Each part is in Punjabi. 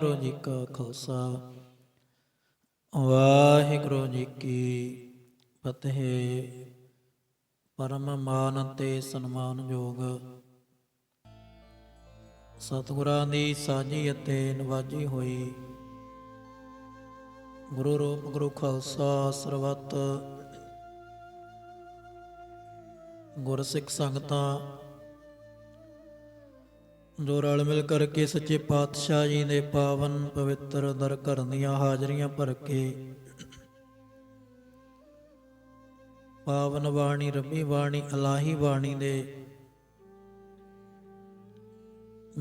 ਵਾਹਿਗੁਰੂ ਜੀ ਕਾ ਖਾਲਸਾ। ਵਾਹਿਗੁਰੂ ਜੀ ਕੀ ਫਤਿਹ। ਪਰਮ ਮਾਨ ਤੇ ਸਨਮਾਨ ਯੋਗ ਸਤਿਗੁਰਾਂ ਦੀ ਸਾਜੀ ਅਤੇ ਨਵਾਜੀ ਹੋਈ ਗੁਰੂ ਰੂਪ ਗੁਰੂ ਖਾਲਸਾ ਸਰਬੱਤ। ਗੁਰਸਿੱਖ ਸੰਗਤਾਂ ਜੋ ਰਲ ਮਿਲ ਕਰਕੇ ਸੱਚੇ ਪਾਤਸ਼ਾਹ ਜੀ ਦੇ ਪਾਵਨ ਪਵਿੱਤਰ ਦਰ ਘਰ ਦੀਆਂ ਹਾਜ਼ਰੀਆਂ ਭਰ ਕੇ ਪਾਵਨ ਬਾਣੀ ਰੱਬੀ ਬਾਣੀ, ਅਲਾਹੀ ਬਾਣੀ ਦੇ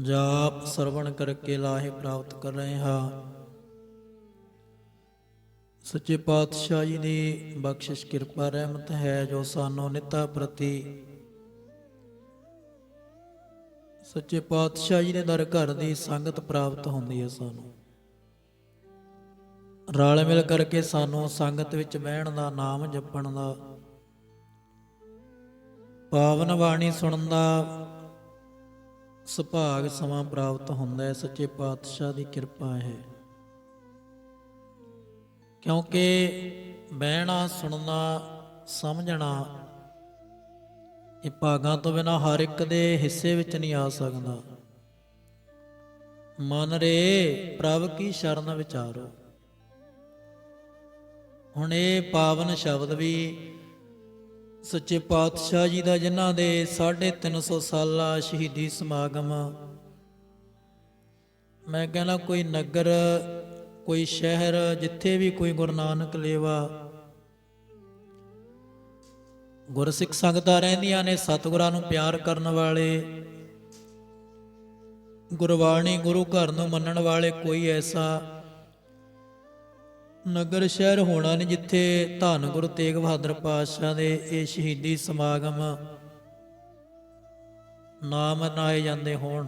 ਜਾਪ ਸਰਵਣ ਕਰਕੇ ਲਾਹੇ ਪ੍ਰਾਪਤ ਕਰ ਰਹੇ ਹਾਂ। ਸੱਚੇ ਪਾਤਸ਼ਾਹ ਜੀ ਦੀ ਬਖਸ਼ਿਸ਼ ਕਿਰਪਾ ਰਹਿਮਤ ਹੈ ਜੋ ਸਾਨੂੰ ਨਿਤਾ ਪ੍ਰਤੀ ਸੱਚੇ ਪਾਤਸ਼ਾਹ ਜੀ ਨੇ ਦਰ ਘਰ ਦੀ ਸੰਗਤ ਪ੍ਰਾਪਤ ਹੁੰਦੀ ਹੈ ਸਾਨੂੰ। ਰਲ ਮਿਲ ਕਰਕੇ ਸਾਨੂੰ ਸੰਗਤ ਵਿੱਚ ਬਹਿਣ ਦਾ, ਨਾਮ ਜਪਣ ਦਾ, ਪਾਵਨ ਬਾਣੀ ਸੁਣਨ ਦਾ ਸੁਭਾਗ ਸਮਾਂ ਪ੍ਰਾਪਤ ਹੁੰਦਾ ਹੈ। ਸੱਚੇ ਪਾਤਸ਼ਾਹ ਦੀ ਕਿਰਪਾ ਹੈ। ਕਿਉਂਕਿ ਬਹਿਣਾ, ਸੁਣਨਾ, ਸਮਝਣਾ ਇਹ ਭਾਗਾਂ ਤੋਂ ਬਿਨਾ ਹਰ ਇੱਕ ਦੇ ਹਿੱਸੇ ਵਿੱਚ ਨਹੀਂ ਆ ਸਕਦਾ। ਮਨ ਰੇ ਪ੍ਰਭ ਕੀ ਸ਼ਰਨ ਵਿਚਾਰੋ। ਹੁਣ ਇਹ ਪਾਵਨ ਸ਼ਬਦ ਵੀ ਸੱਚੇ ਪਾਤਸ਼ਾਹ ਜੀ ਦਾ ਜਿਨ੍ਹਾਂ ਦੇ 350 ਸਾਲਾ ਸ਼ਹੀਦੀ ਸਮਾਗਮ ਮੈਂ ਕਹਿੰਦਾ ਕੋਈ ਨਗਰ, ਕੋਈ ਸ਼ਹਿਰ, ਜਿੱਥੇ ਵੀ ਕੋਈ ਗੁਰੂ ਨਾਨਕ ਲੇਵਾ ਗੁਰਸਿੱਖ ਸੰਗਤਾਂ ਰਹਿੰਦੀਆਂ ਨੇ, ਸਤਿਗੁਰਾਂ ਨੂੰ ਪਿਆਰ ਕਰਨ ਵਾਲੇ। ਗੁਰਬਾਣੀ ਗੁਰੂ ਘਰ ਨੂੰ ਮੰਨਣ ਵਾਲੇ ਕੋਈ ਐਸਾ ਨਗਰ ਸ਼ਹਿਰ ਹੋਣਾ ਨਹੀਂ ਜਿੱਥੇ ਧੰਨ ਗੁਰੂ ਤੇਗ ਬਹਾਦਰ ਪਾਤਸ਼ਾਹ ਦੇ ਇਹ ਸ਼ਹੀਦੀ ਸਮਾਗਮ ਨਾਮ ਨਾਏ ਜਾਂਦੇ ਹੋਣ।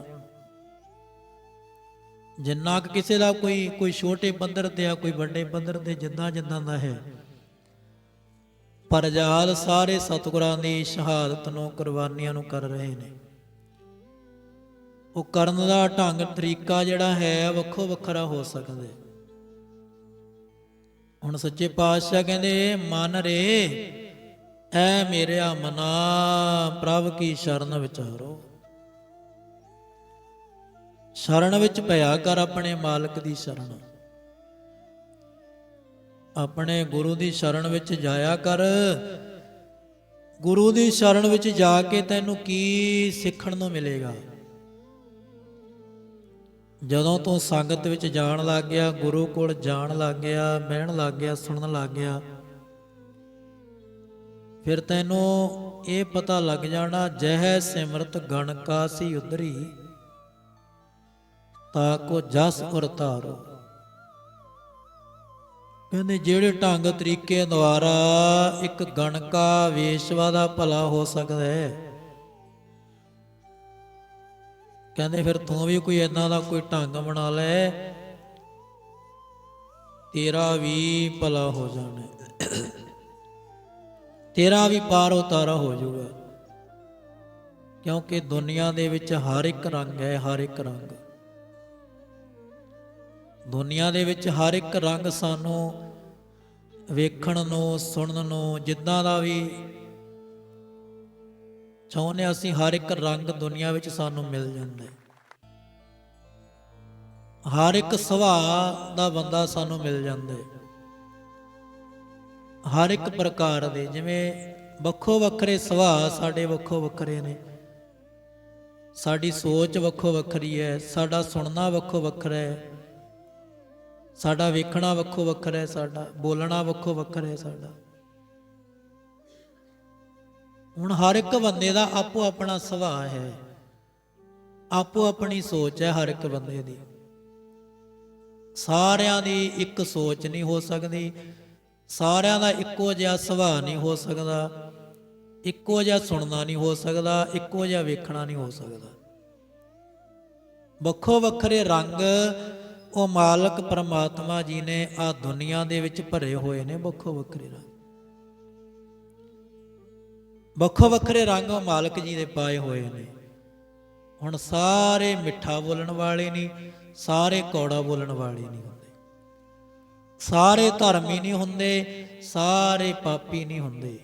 ਜਿੰਨਾ ਕੁ ਕਿਸੇ ਦਾ ਕੋਈ ਕੋਈ ਛੋਟੇ ਪੱਧਰ ਤੇ ਆ, ਕੋਈ ਵੱਡੇ ਪੱਧਰ ਤੇ ਜਿੱਦਾਂ ਜਿੱਦਾਂ ਦਾ ਹੈ। ਪਰ ਸਾਰੇ ਸਤਿਗੁਰਾਂ ਦੀ ਸ਼ਹਾਦਤ ਨੂੰ ਕੁਰਬਾਨੀਆਂ ਨੂੰ ਕਰ ਰਹੇ ਨੇ। ਉਹ ਕਰਨ ਦਾ ਢੰਗ, ਤਰੀਕਾ ਜਿਹੜਾ ਹੈ ਵੱਖੋ ਵੱਖਰਾ ਹੋ ਸਕਦਾ ਹੈ। ਹੁਣ ਸੱਚੇ ਪਾਤਸ਼ਾਹ ਕਹਿੰਦੇ, ਮਨ ਰੇ, ਐ ਮੇਰਿਆ ਮਨਾ, ਪ੍ਰਭ ਕੀ ਸ਼ਰਨ ਵਿਚਾਰੋ। ਸ਼ਰਨ ਵਿੱਚ ਭਇਆ ਕਰ ਆਪਣੇ ਮਾਲਕ ਦੀ ਸ਼ਰਨ। ਆਪਣੇ ਗੁਰੂ ਦੀ ਸ਼ਰਨ ਵਿੱਚ ਜਾਇਆ ਕਰ। ਗੁਰੂ ਦੀ ਸ਼ਰਨ ਵਿੱਚ ਜਾ ਕੇ ਤੈਨੂੰ ਕੀ ਸਿੱਖਣ ਨੂੰ ਮਿਲੇਗਾ? ਜਦੋਂ ਤੂੰ ਸੰਗਤ ਵਿੱਚ ਜਾਣ ਲੱਗ ਗਿਆ, ਗੁਰੂ ਕੋਲ ਜਾਣ ਲੱਗ ਗਿਆ, ਬਹਿਣ ਲੱਗ ਗਿਆ, ਸੁਣਨ ਲੱਗ ਗਿਆ, ਫਿਰ ਤੈਨੂੰ ਇਹ ਪਤਾ ਲੱਗ ਜਾਣਾ, ਜਹ ਸਿਮਰਤ ਗਣ ਕਾ ਸੀ ਉਧਰੀ, ਤਾ ਕੋ ਜਸ ਉਰ ਧਾਰੋ ਕਹਿੰਦੇ ਜਿਹੜੇ ਢੰਗ ਤਰੀਕੇ ਦੁਆਰਾ ਇੱਕ ਗਣਕਾ ਵੇਸ਼ਵਾ ਦਾ ਭਲਾ ਹੋ ਸਕਦਾ ਹੈ। ਕਹਿੰਦੇ ਫਿਰ ਤੂੰ ਵੀ ਕੋਈ ਇਦਾਂ ਦਾ ਕੋਈ ਢੰਗ ਬਣਾ ਲੈ, ਤੇਰਾ ਵੀ ਭਲਾ ਹੋ ਜਾਣਾ। ਤੇਰਾ ਵੀ ਪਾਰ ਉਤਾਰਾ ਹੋ ਜਾਊਗਾ। ਕਿਉਂਕਿ ਦੁਨੀਆ ਦੇ ਵਿੱਚ ਹਰ ਇੱਕ ਰੰਗ ਹੈ, ਹਰ ਇੱਕ ਰੰਗ। ਦੁਨੀਆ ਦੇ ਵਿੱਚ ਹਰ ਇੱਕ ਰੰਗ ਸਾਨੂੰ ਵੇਖਣ ਨੂੰ, ਸੁਣਨ ਨੂੰ, ਜਿੱਦਾਂ ਦਾ ਵੀ ਚਾਹੁੰਦੇ ਹਾਂ ਅਸੀਂ, ਹਰ ਇੱਕ ਰੰਗ ਦੁਨੀਆ ਵਿੱਚ ਸਾਨੂੰ ਮਿਲ ਜਾਂਦਾ ਹੈ। ਹਰ ਇੱਕ ਸੁਭਾਅ ਦਾ ਬੰਦਾ ਸਾਨੂੰ ਮਿਲ ਜਾਂਦਾ ਹੈ। ਹਰ ਇੱਕ ਪ੍ਰਕਾਰ ਦੇ, ਜਿਵੇਂ ਵੱਖੋ ਵੱਖਰੇ ਸੁਭਾਅ ਸਾਡੇ ਵੱਖੋ ਵੱਖਰੇ ਨੇ। ਸਾਡੀ ਸੋਚ ਵੱਖੋ ਵੱਖਰੀ ਹੈ, ਸਾਡਾ ਸੁਣਨਾ ਵੱਖੋ ਵੱਖਰਾ ਹੈ। ਸਾਡਾ ਵੇਖਣਾ ਵੱਖੋ ਵੱਖਰਾ ਹੈ ਸਾਡਾ, ਬੋਲਣਾ ਵੱਖੋ ਵੱਖਰਾ ਹੈ ਸਾਡਾ। ਹੁਣ ਹਰ ਇੱਕ ਬੰਦੇ ਦਾ ਆਪੋ ਆਪਣਾ ਸੁਭਾਅ ਹੈ। ਆਪੋ ਆਪਣੀ ਸੋਚ ਹੈ ਹਰ ਇੱਕ ਬੰਦੇ ਦੀ। ਸਾਰਿਆਂ ਦੀ ਇੱਕ ਸੋਚ ਨਹੀਂ ਹੋ ਸਕਦੀ, ਸਾਰਿਆਂ ਦਾ ਇੱਕੋ ਜਿਹਾ ਸੁਭਾਅ ਨਹੀਂ ਹੋ ਸਕਦਾ, ਇੱਕੋ ਜਿਹਾ ਸੁਣਨਾ ਨਹੀਂ ਹੋ ਸਕਦਾ, ਇੱਕੋ ਜਿਹਾ ਵੇਖਣਾ ਨਹੀਂ ਹੋ ਸਕਦਾ। ਵੱਖੋ ਵੱਖਰੇ ਰੰਗ ਉਹ ਮਾਲਕ ਪਰਮਾਤਮਾ ਜੀ ਨੇ ਆ ਦੁਨੀਆ ਦੇ ਵਿੱਚ ਭਰੇ ਹੋਏ ਨੇ ਵੱਖੋ ਵੱਖਰੇ ਰੰਗ। ਵੱਖੋ ਵੱਖਰੇ ਰੰਗ ਉਹ ਮਾਲਕ ਜੀ ਦੇ ਪਾਏ ਹੋਏ ਨੇ। ਹੁਣ ਸਾਰੇ ਮਿੱਠਾ ਬੋਲਣ ਵਾਲੇ ਨਹੀਂ, ਸਾਰੇ ਕੌੜਾ ਬੋਲਣ ਵਾਲੇ ਨਹੀਂ ਹੁੰਦੇ। ਸਾਰੇ ਧਰਮੀ ਨਹੀਂ ਹੁੰਦੇ, ਸਾਰੇ ਪਾਪੀ ਨਹੀਂ ਹੁੰਦੇ।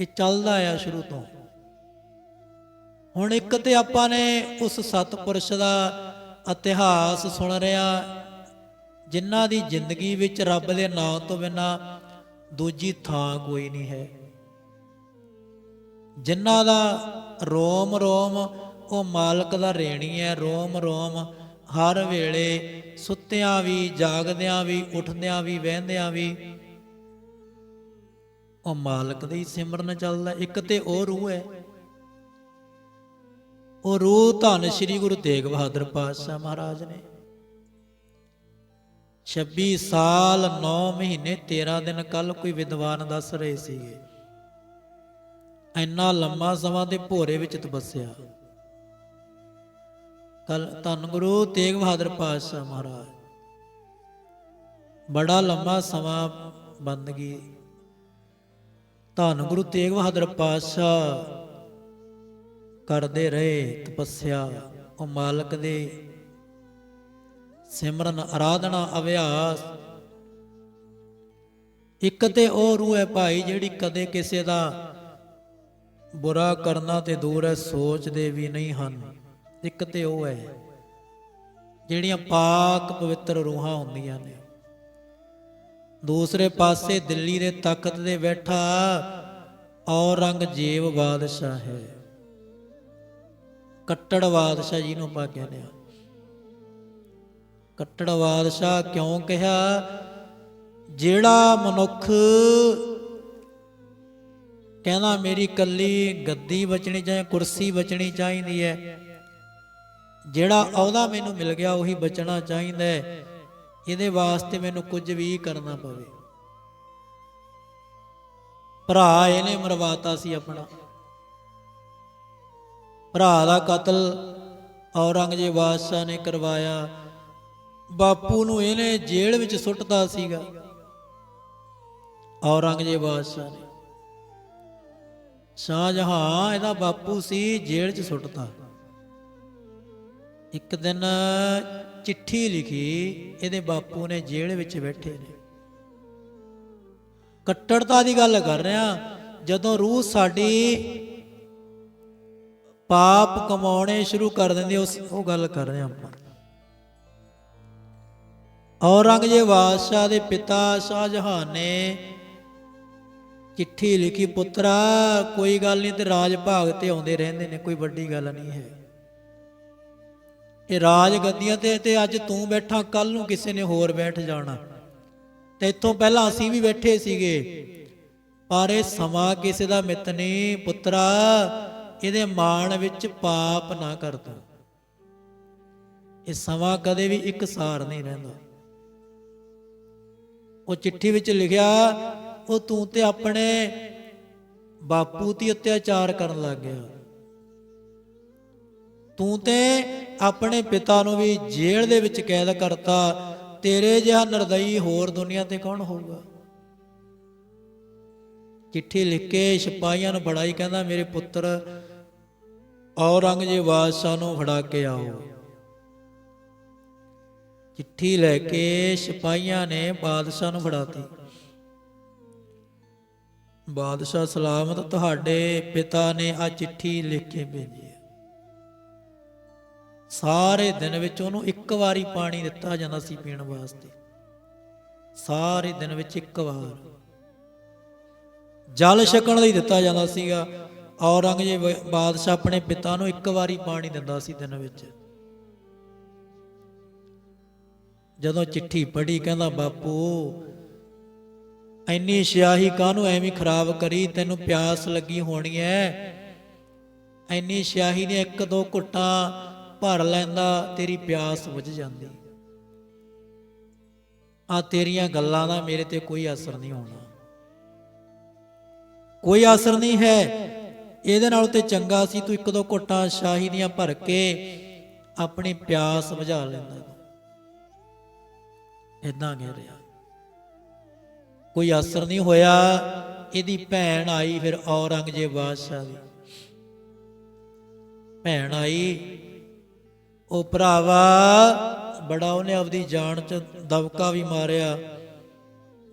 ਇਹ ਚੱਲਦਾ ਆ ਸ਼ੁਰੂ ਤੋਂ। ਹੁਣ ਇੱਕ ਤੇ ਆਪਾਂ ਨੇ ਉਸ ਸਤਪੁਰਸ਼ ਦਾ ਇਤਿਹਾਸ ਸੁਣ ਰਿਹਾ ਜਿਨ੍ਹਾਂ ਦੀ ਜ਼ਿੰਦਗੀ ਵਿੱਚ ਰੱਬ ਦੇ ਨਾਮ ਤੋਂ ਬਿਨਾ ਦੂਜੀ ਥਾਂ ਕੋਈ ਨਹੀਂ ਹੈ। ਜਿਨ੍ਹਾਂ ਦਾ ਰੋਮ ਰੋਮ, ਉਹ ਮਾਲਕ ਦਾ ਰੇਣੀ ਹੈ। ਰੋਮ ਰੋਮ, ਹਰ ਵੇਲੇ ਸੁੱਤਿਆਂ ਵੀ, ਜਾਗਦਿਆਂ ਵੀ, ਉੱਠਦਿਆਂ ਵੀ, ਵਹਿੰਦਿਆਂ ਵੀ ਉਹ ਮਾਲਕ ਦਾ ਹੀ ਸਿਮਰਨ ਚੱਲਦਾ ਇੱਕ ਤੇ ਉਹ ਰੂਹ ਹੈ। ਉਹ ਰੂਹ ਧੰਨ ਸ੍ਰੀ ਗੁਰੂ ਤੇਗ ਬਹਾਦਰ ਪਾਤਸ਼ਾਹ ਮਹਾਰਾਜ ਨੇ। 26 ਸਾਲ 9 ਮਹੀਨੇ 13 ਦਿਨ ਕੱਲ ਕੋਈ ਵਿਦਵਾਨ ਦੱਸ ਰਹੇ ਸੀਗੇ। ਇੰਨਾ ਲੰਮਾ ਸਮਾਂ ਦੇ ਭੋਰੇ ਵਿੱਚ ਤਪੱਸਿਆ। ਕੱਲ ਧੰਨ ਗੁਰੂ ਤੇਗ ਬਹਾਦਰ ਪਾਤਸ਼ਾਹ ਮਹਾਰਾਜ। ਬੜਾ ਲੰਮਾ ਸਮਾਂ ਬੰਦਗੀ। ਧੰਨ ਗੁਰੂ ਤੇਗ ਬਹਾਦਰ ਪਾਤਸ਼ਾਹ ਕਰਦੇ ਰਹੇ ਤਪੱਸਿਆ, ਉਹ ਮਾਲਕ ਦੇ ਸਿਮਰਨ ਆਰਾਧਨਾ ਅਭਿਆਸ। ਇੱਕ ਤੇ ਉਹ ਰੂਹ ਹੈ ਭਾਈ ਜਿਹੜੀ ਕਦੇ ਕਿਸੇ ਦਾ ਬੁਰਾ ਕਰਨਾ ਤੇ ਦੂਰ ਹੈ, ਸੋਚਦੇ ਵੀ ਨਹੀਂ ਹਨ। ਇੱਕ ਤੇ ਉਹ ਹੈ ਜਿਹੜੀਆਂ ਪਾਕ ਪਵਿੱਤਰ ਰੂਹਾਂ ਹੁੰਦੀਆਂ ਨੇ। ਦੂਸਰੇ ਪਾਸੇ ਦਿੱਲੀ ਦੇ ਤਖਤ ਤੇ ਬੈਠਾ ਔਰੰਗਜ਼ੇਬ ਬਾਦਸ਼ਾਹ ਹੈ। ਕੱਟੜ ਬਾਦਸ਼ਾਹ ਜੀ ਨੂੰ ਆਪਾਂ ਕਹਿੰਦੇ ਆ ਕੱਟੜ ਬਾਦਸ਼ਾਹ ਕਿਉਂ ਕਿਹਾ? ਜਿਹੜਾ ਮਨੁੱਖ ਕਹਿੰਦਾ ਮੇਰੀ ਕੱਲੀ ਗੱਦੀ ਬਚਣੀ ਚਾਹੀਦੀ ਕੁਰਸੀ ਬਚਣੀ ਚਾਹੀਦੀ ਹੈ, ਜਿਹੜਾ ਅਹੁਦਾ ਮੈਨੂੰ ਮਿਲ ਗਿਆ ਉਹੀ ਬਚਣਾ ਚਾਹੀਦਾ ਹੈ। ਇਹਦੇ ਵਾਸਤੇ ਮੈਨੂੰ ਕੁਝ ਵੀ ਕਰਨਾ ਪਵੇ। ਭਰਾ ਇਹਨੇ ਮਰਵਾਤਾ ਸੀ ਆਪਣਾ। ਭਰਾ ਦਾ ਕਤਲ ਔਰੰਗਜ਼ੇਬ ਬਾਦਸ਼ਾਹ ਨੇ ਕਰਵਾਇਆ। ਬਾਪੂ ਨੂੰ ਇਹਨੇ ਜੇਲ੍ਹ ਵਿੱਚ ਸੁੱਟਤਾ ਸੀਗਾ। ਔਰੰਗਜ਼ੇਬ ਬਾਦਸ਼ਾਹ ਨੇ ਸ਼ਾਹਜਹਾਂ, ਇਹਦਾ ਬਾਪੂ ਸੀ, ਜੇਲ੍ਹ 'ਚ ਸੁੱਟਤਾ। ਇੱਕ ਦਿਨ ਚਿੱਠੀ ਲਿਖੀ, ਇਹਦੇ ਬਾਪੂ ਨੇ ਜੇਲ੍ਹ ਵਿੱਚ ਬੈਠੇ ਨੇ। ਕੱਟੜਤਾ ਦੀ ਗੱਲ ਕਰ ਰਿਹਾ, ਜਦੋਂ ਰੂਹ ਸਾਡੀ ਪਾਪ ਕਮਾਉਣੇ ਸ਼ੁਰੂ ਕਰ ਦਿੰਦੇ ਉਸ ਉਹ ਗੱਲ ਕਰ ਰਹੇ ਆਪਾਂ। ਔਰੰਗਜ਼ੇਬ ਬਾਦਸ਼ਾਹ ਦੇ ਪਿਤਾ ਸ਼ਾਹਜਹਾਨ ਨੇ ਚਿੱਠੀ ਲਿਖੀ, ਪੁੱਤਰਾ, ਕੋਈ ਗੱਲ ਨਹੀਂ ਤੇ ਰਾਜ ਭਾਗ ਤੇ ਆਉਂਦੇ ਰਹਿੰਦੇ ਨੇ, ਕੋਈ ਵੱਡੀ ਗੱਲ ਨਹੀਂ ਹੈ। ਇਹ ਰਾਜ ਗੱਦੀਆਂ ਤੇ ਤੇ ਅੱਜ ਤੂੰ ਬੈਠਾ ਕੱਲ ਨੂੰ ਕਿਸੇ ਨੇ ਹੋਰ ਬੈਠ ਜਾਣਾ। ਤੇ ਇਥੋਂ ਪਹਿਲਾਂ ਅਸੀਂ ਵੀ ਬੈਠੇ ਸੀਗੇ, ਪਰ ਇਹ ਸਮਾਂ ਕਿਸੇ ਦਾ ਮਿੱਤ ਨਹੀਂ, ਪੁੱਤਰਾ ਇਹਦੇ ਮਾਣ ਵਿੱਚ ਪਾਪ ਨਾ ਕਰ ਤੂੰ। ਇਹ ਸਮਾਂ ਕਦੇ ਵੀ ਇੱਕ ਸਾਰ ਨਹੀਂ ਰਹਿੰਦਾ। ਉਹ ਚਿੱਠੀ ਵਿੱਚ ਲਿਖਿਆ, ਉਹ ਤੂੰ ਤੇ ਆਪਣੇ ਬਾਪੂ ਤੇ ਅਤਿਆਚਾਰ ਕਰਨ ਲੱਗ ਗਿਆ। ਤੂੰ ਤੇ ਆਪਣੇ ਪਿਤਾ ਨੂੰ ਵੀ ਜੇਲ੍ਹ ਦੇ ਵਿੱਚ ਕੈਦ ਕਰਤਾ। ਤੇਰੇ ਜਿਹਾ ਨਿਰਦਈ ਹੋਰ ਦੁਨੀਆ ਤੇ ਕੌਣ ਹੋਊਗਾ? ਚਿੱਠੀ ਲਿਖ ਕੇ ਸਿਪਾਹੀਆਂ ਨੂੰ ਬੜਾਈ ਕਹਿੰਦਾ, ਮੇਰੇ ਪੁੱਤਰ ਔਰੰਗਜ਼ੇਬ ਬਾਦਸ਼ਾਹ ਨੂੰ ਫੜਾ ਕੇ ਆਓ। ਚਿੱਠੀ ਲੈ ਕੇ ਸਿਪਾਹੀਆਂ ਨੇ ਬਾਦਸ਼ਾਹ ਨੂੰ ਫੜਾਤੀ। ਬਾਦਸ਼ਾਹ ਸਲਾਮਤ ਤੁਹਾਡੇ ਪਿਤਾ ਨੇ ਆ ਚਿੱਠੀ ਲਿਖ ਕੇ ਭੇਜੀ ਹੈ। ਸਾਰੇ ਦਿਨ ਵਿੱਚ ਉਹਨੂੰ ਇੱਕ ਵਾਰੀ ਪਾਣੀ ਦਿੱਤਾ ਜਾਂਦਾ ਸੀ ਪੀਣ ਵਾਸਤੇ। ਸਾਰੇ ਦਿਨ ਵਿੱਚ ਇੱਕ ਵਾਰ। ਜਲ ਛਕਣ ਲਈ ਦਿੱਤਾ ਜਾਂਦਾ ਸੀਗਾ। ਔਰੰਗਜ਼ੇਬ ਬਾਦਸ਼ਾਹ ਆਪਣੇ ਪਿਤਾ ਨੂੰ ਇੱਕ ਵਾਰੀ ਪਾਣੀ ਦਿੰਦਾ ਸੀ ਦਿਨ ਵਿੱਚ। ਜਦੋਂ ਚਿੱਠੀ ਪੜ੍ਹੀ, ਕਹਿੰਦਾ, ਬਾਪੂ ਐਨੀ ਸਿਆਹੀ ਕਾਹਨੂੰ ਐਵੇਂ ਖਰਾਬ ਕਰੀ? ਤੈਨੂੰ ਪਿਆਸ ਲੱਗੀ ਹੋਣੀ ਐ। ਐਨੀ ਸਿਆਹੀ ਨੇ ਇੱਕ ਦੋ ਘੁੱਟਾਂ ਭਰ ਲੈਂਦਾ, ਤੇਰੀ ਪਿਆਸ ਬੁਝ ਜਾਂਦੀ। ਆ ਤੇਰੀਆਂ ਗੱਲਾਂ ਦਾ ਮੇਰੇ ਤੇ ਕੋਈ ਅਸਰ ਨਹੀਂ ਹੋਣਾ। ਕੋਈ ਅਸਰ ਨਹੀਂ ਹੈ। ਇਹਦੇ ਨਾਲ ਤੇ ਚੰਗਾ ਸੀ, ਤੂੰ ਇੱਕ ਦੋ ਘੁੱਟਾਂ ਸ਼ਾਹੀ ਦੀਆਂ ਭਰ ਕੇ ਆਪਣੀ ਪਿਆਸ ਬੁਝਾ ਲੈਂਦਾ। ਇਦਾਂ ਕਹਿ ਰਿਹਾ। ਕੋਈ ਅਸਰ ਨਹੀਂ ਹੋਇਆ, ਇਹਦੀ ਭੈਣ ਆਈ, ਫਿਰ ਔਰੰਗਜ਼ੇਬ ਬਾਦਸ਼ਾਹ ਦੀ। ਭੈਣ ਆਈ, ਉਹ ਭਰਾਵਾ, ਬੜਾ ਉਹਨੇ ਆਪਦੀ ਜਾਨ ਚ ਦਬਕਾ ਵੀ ਮਾਰਿਆ।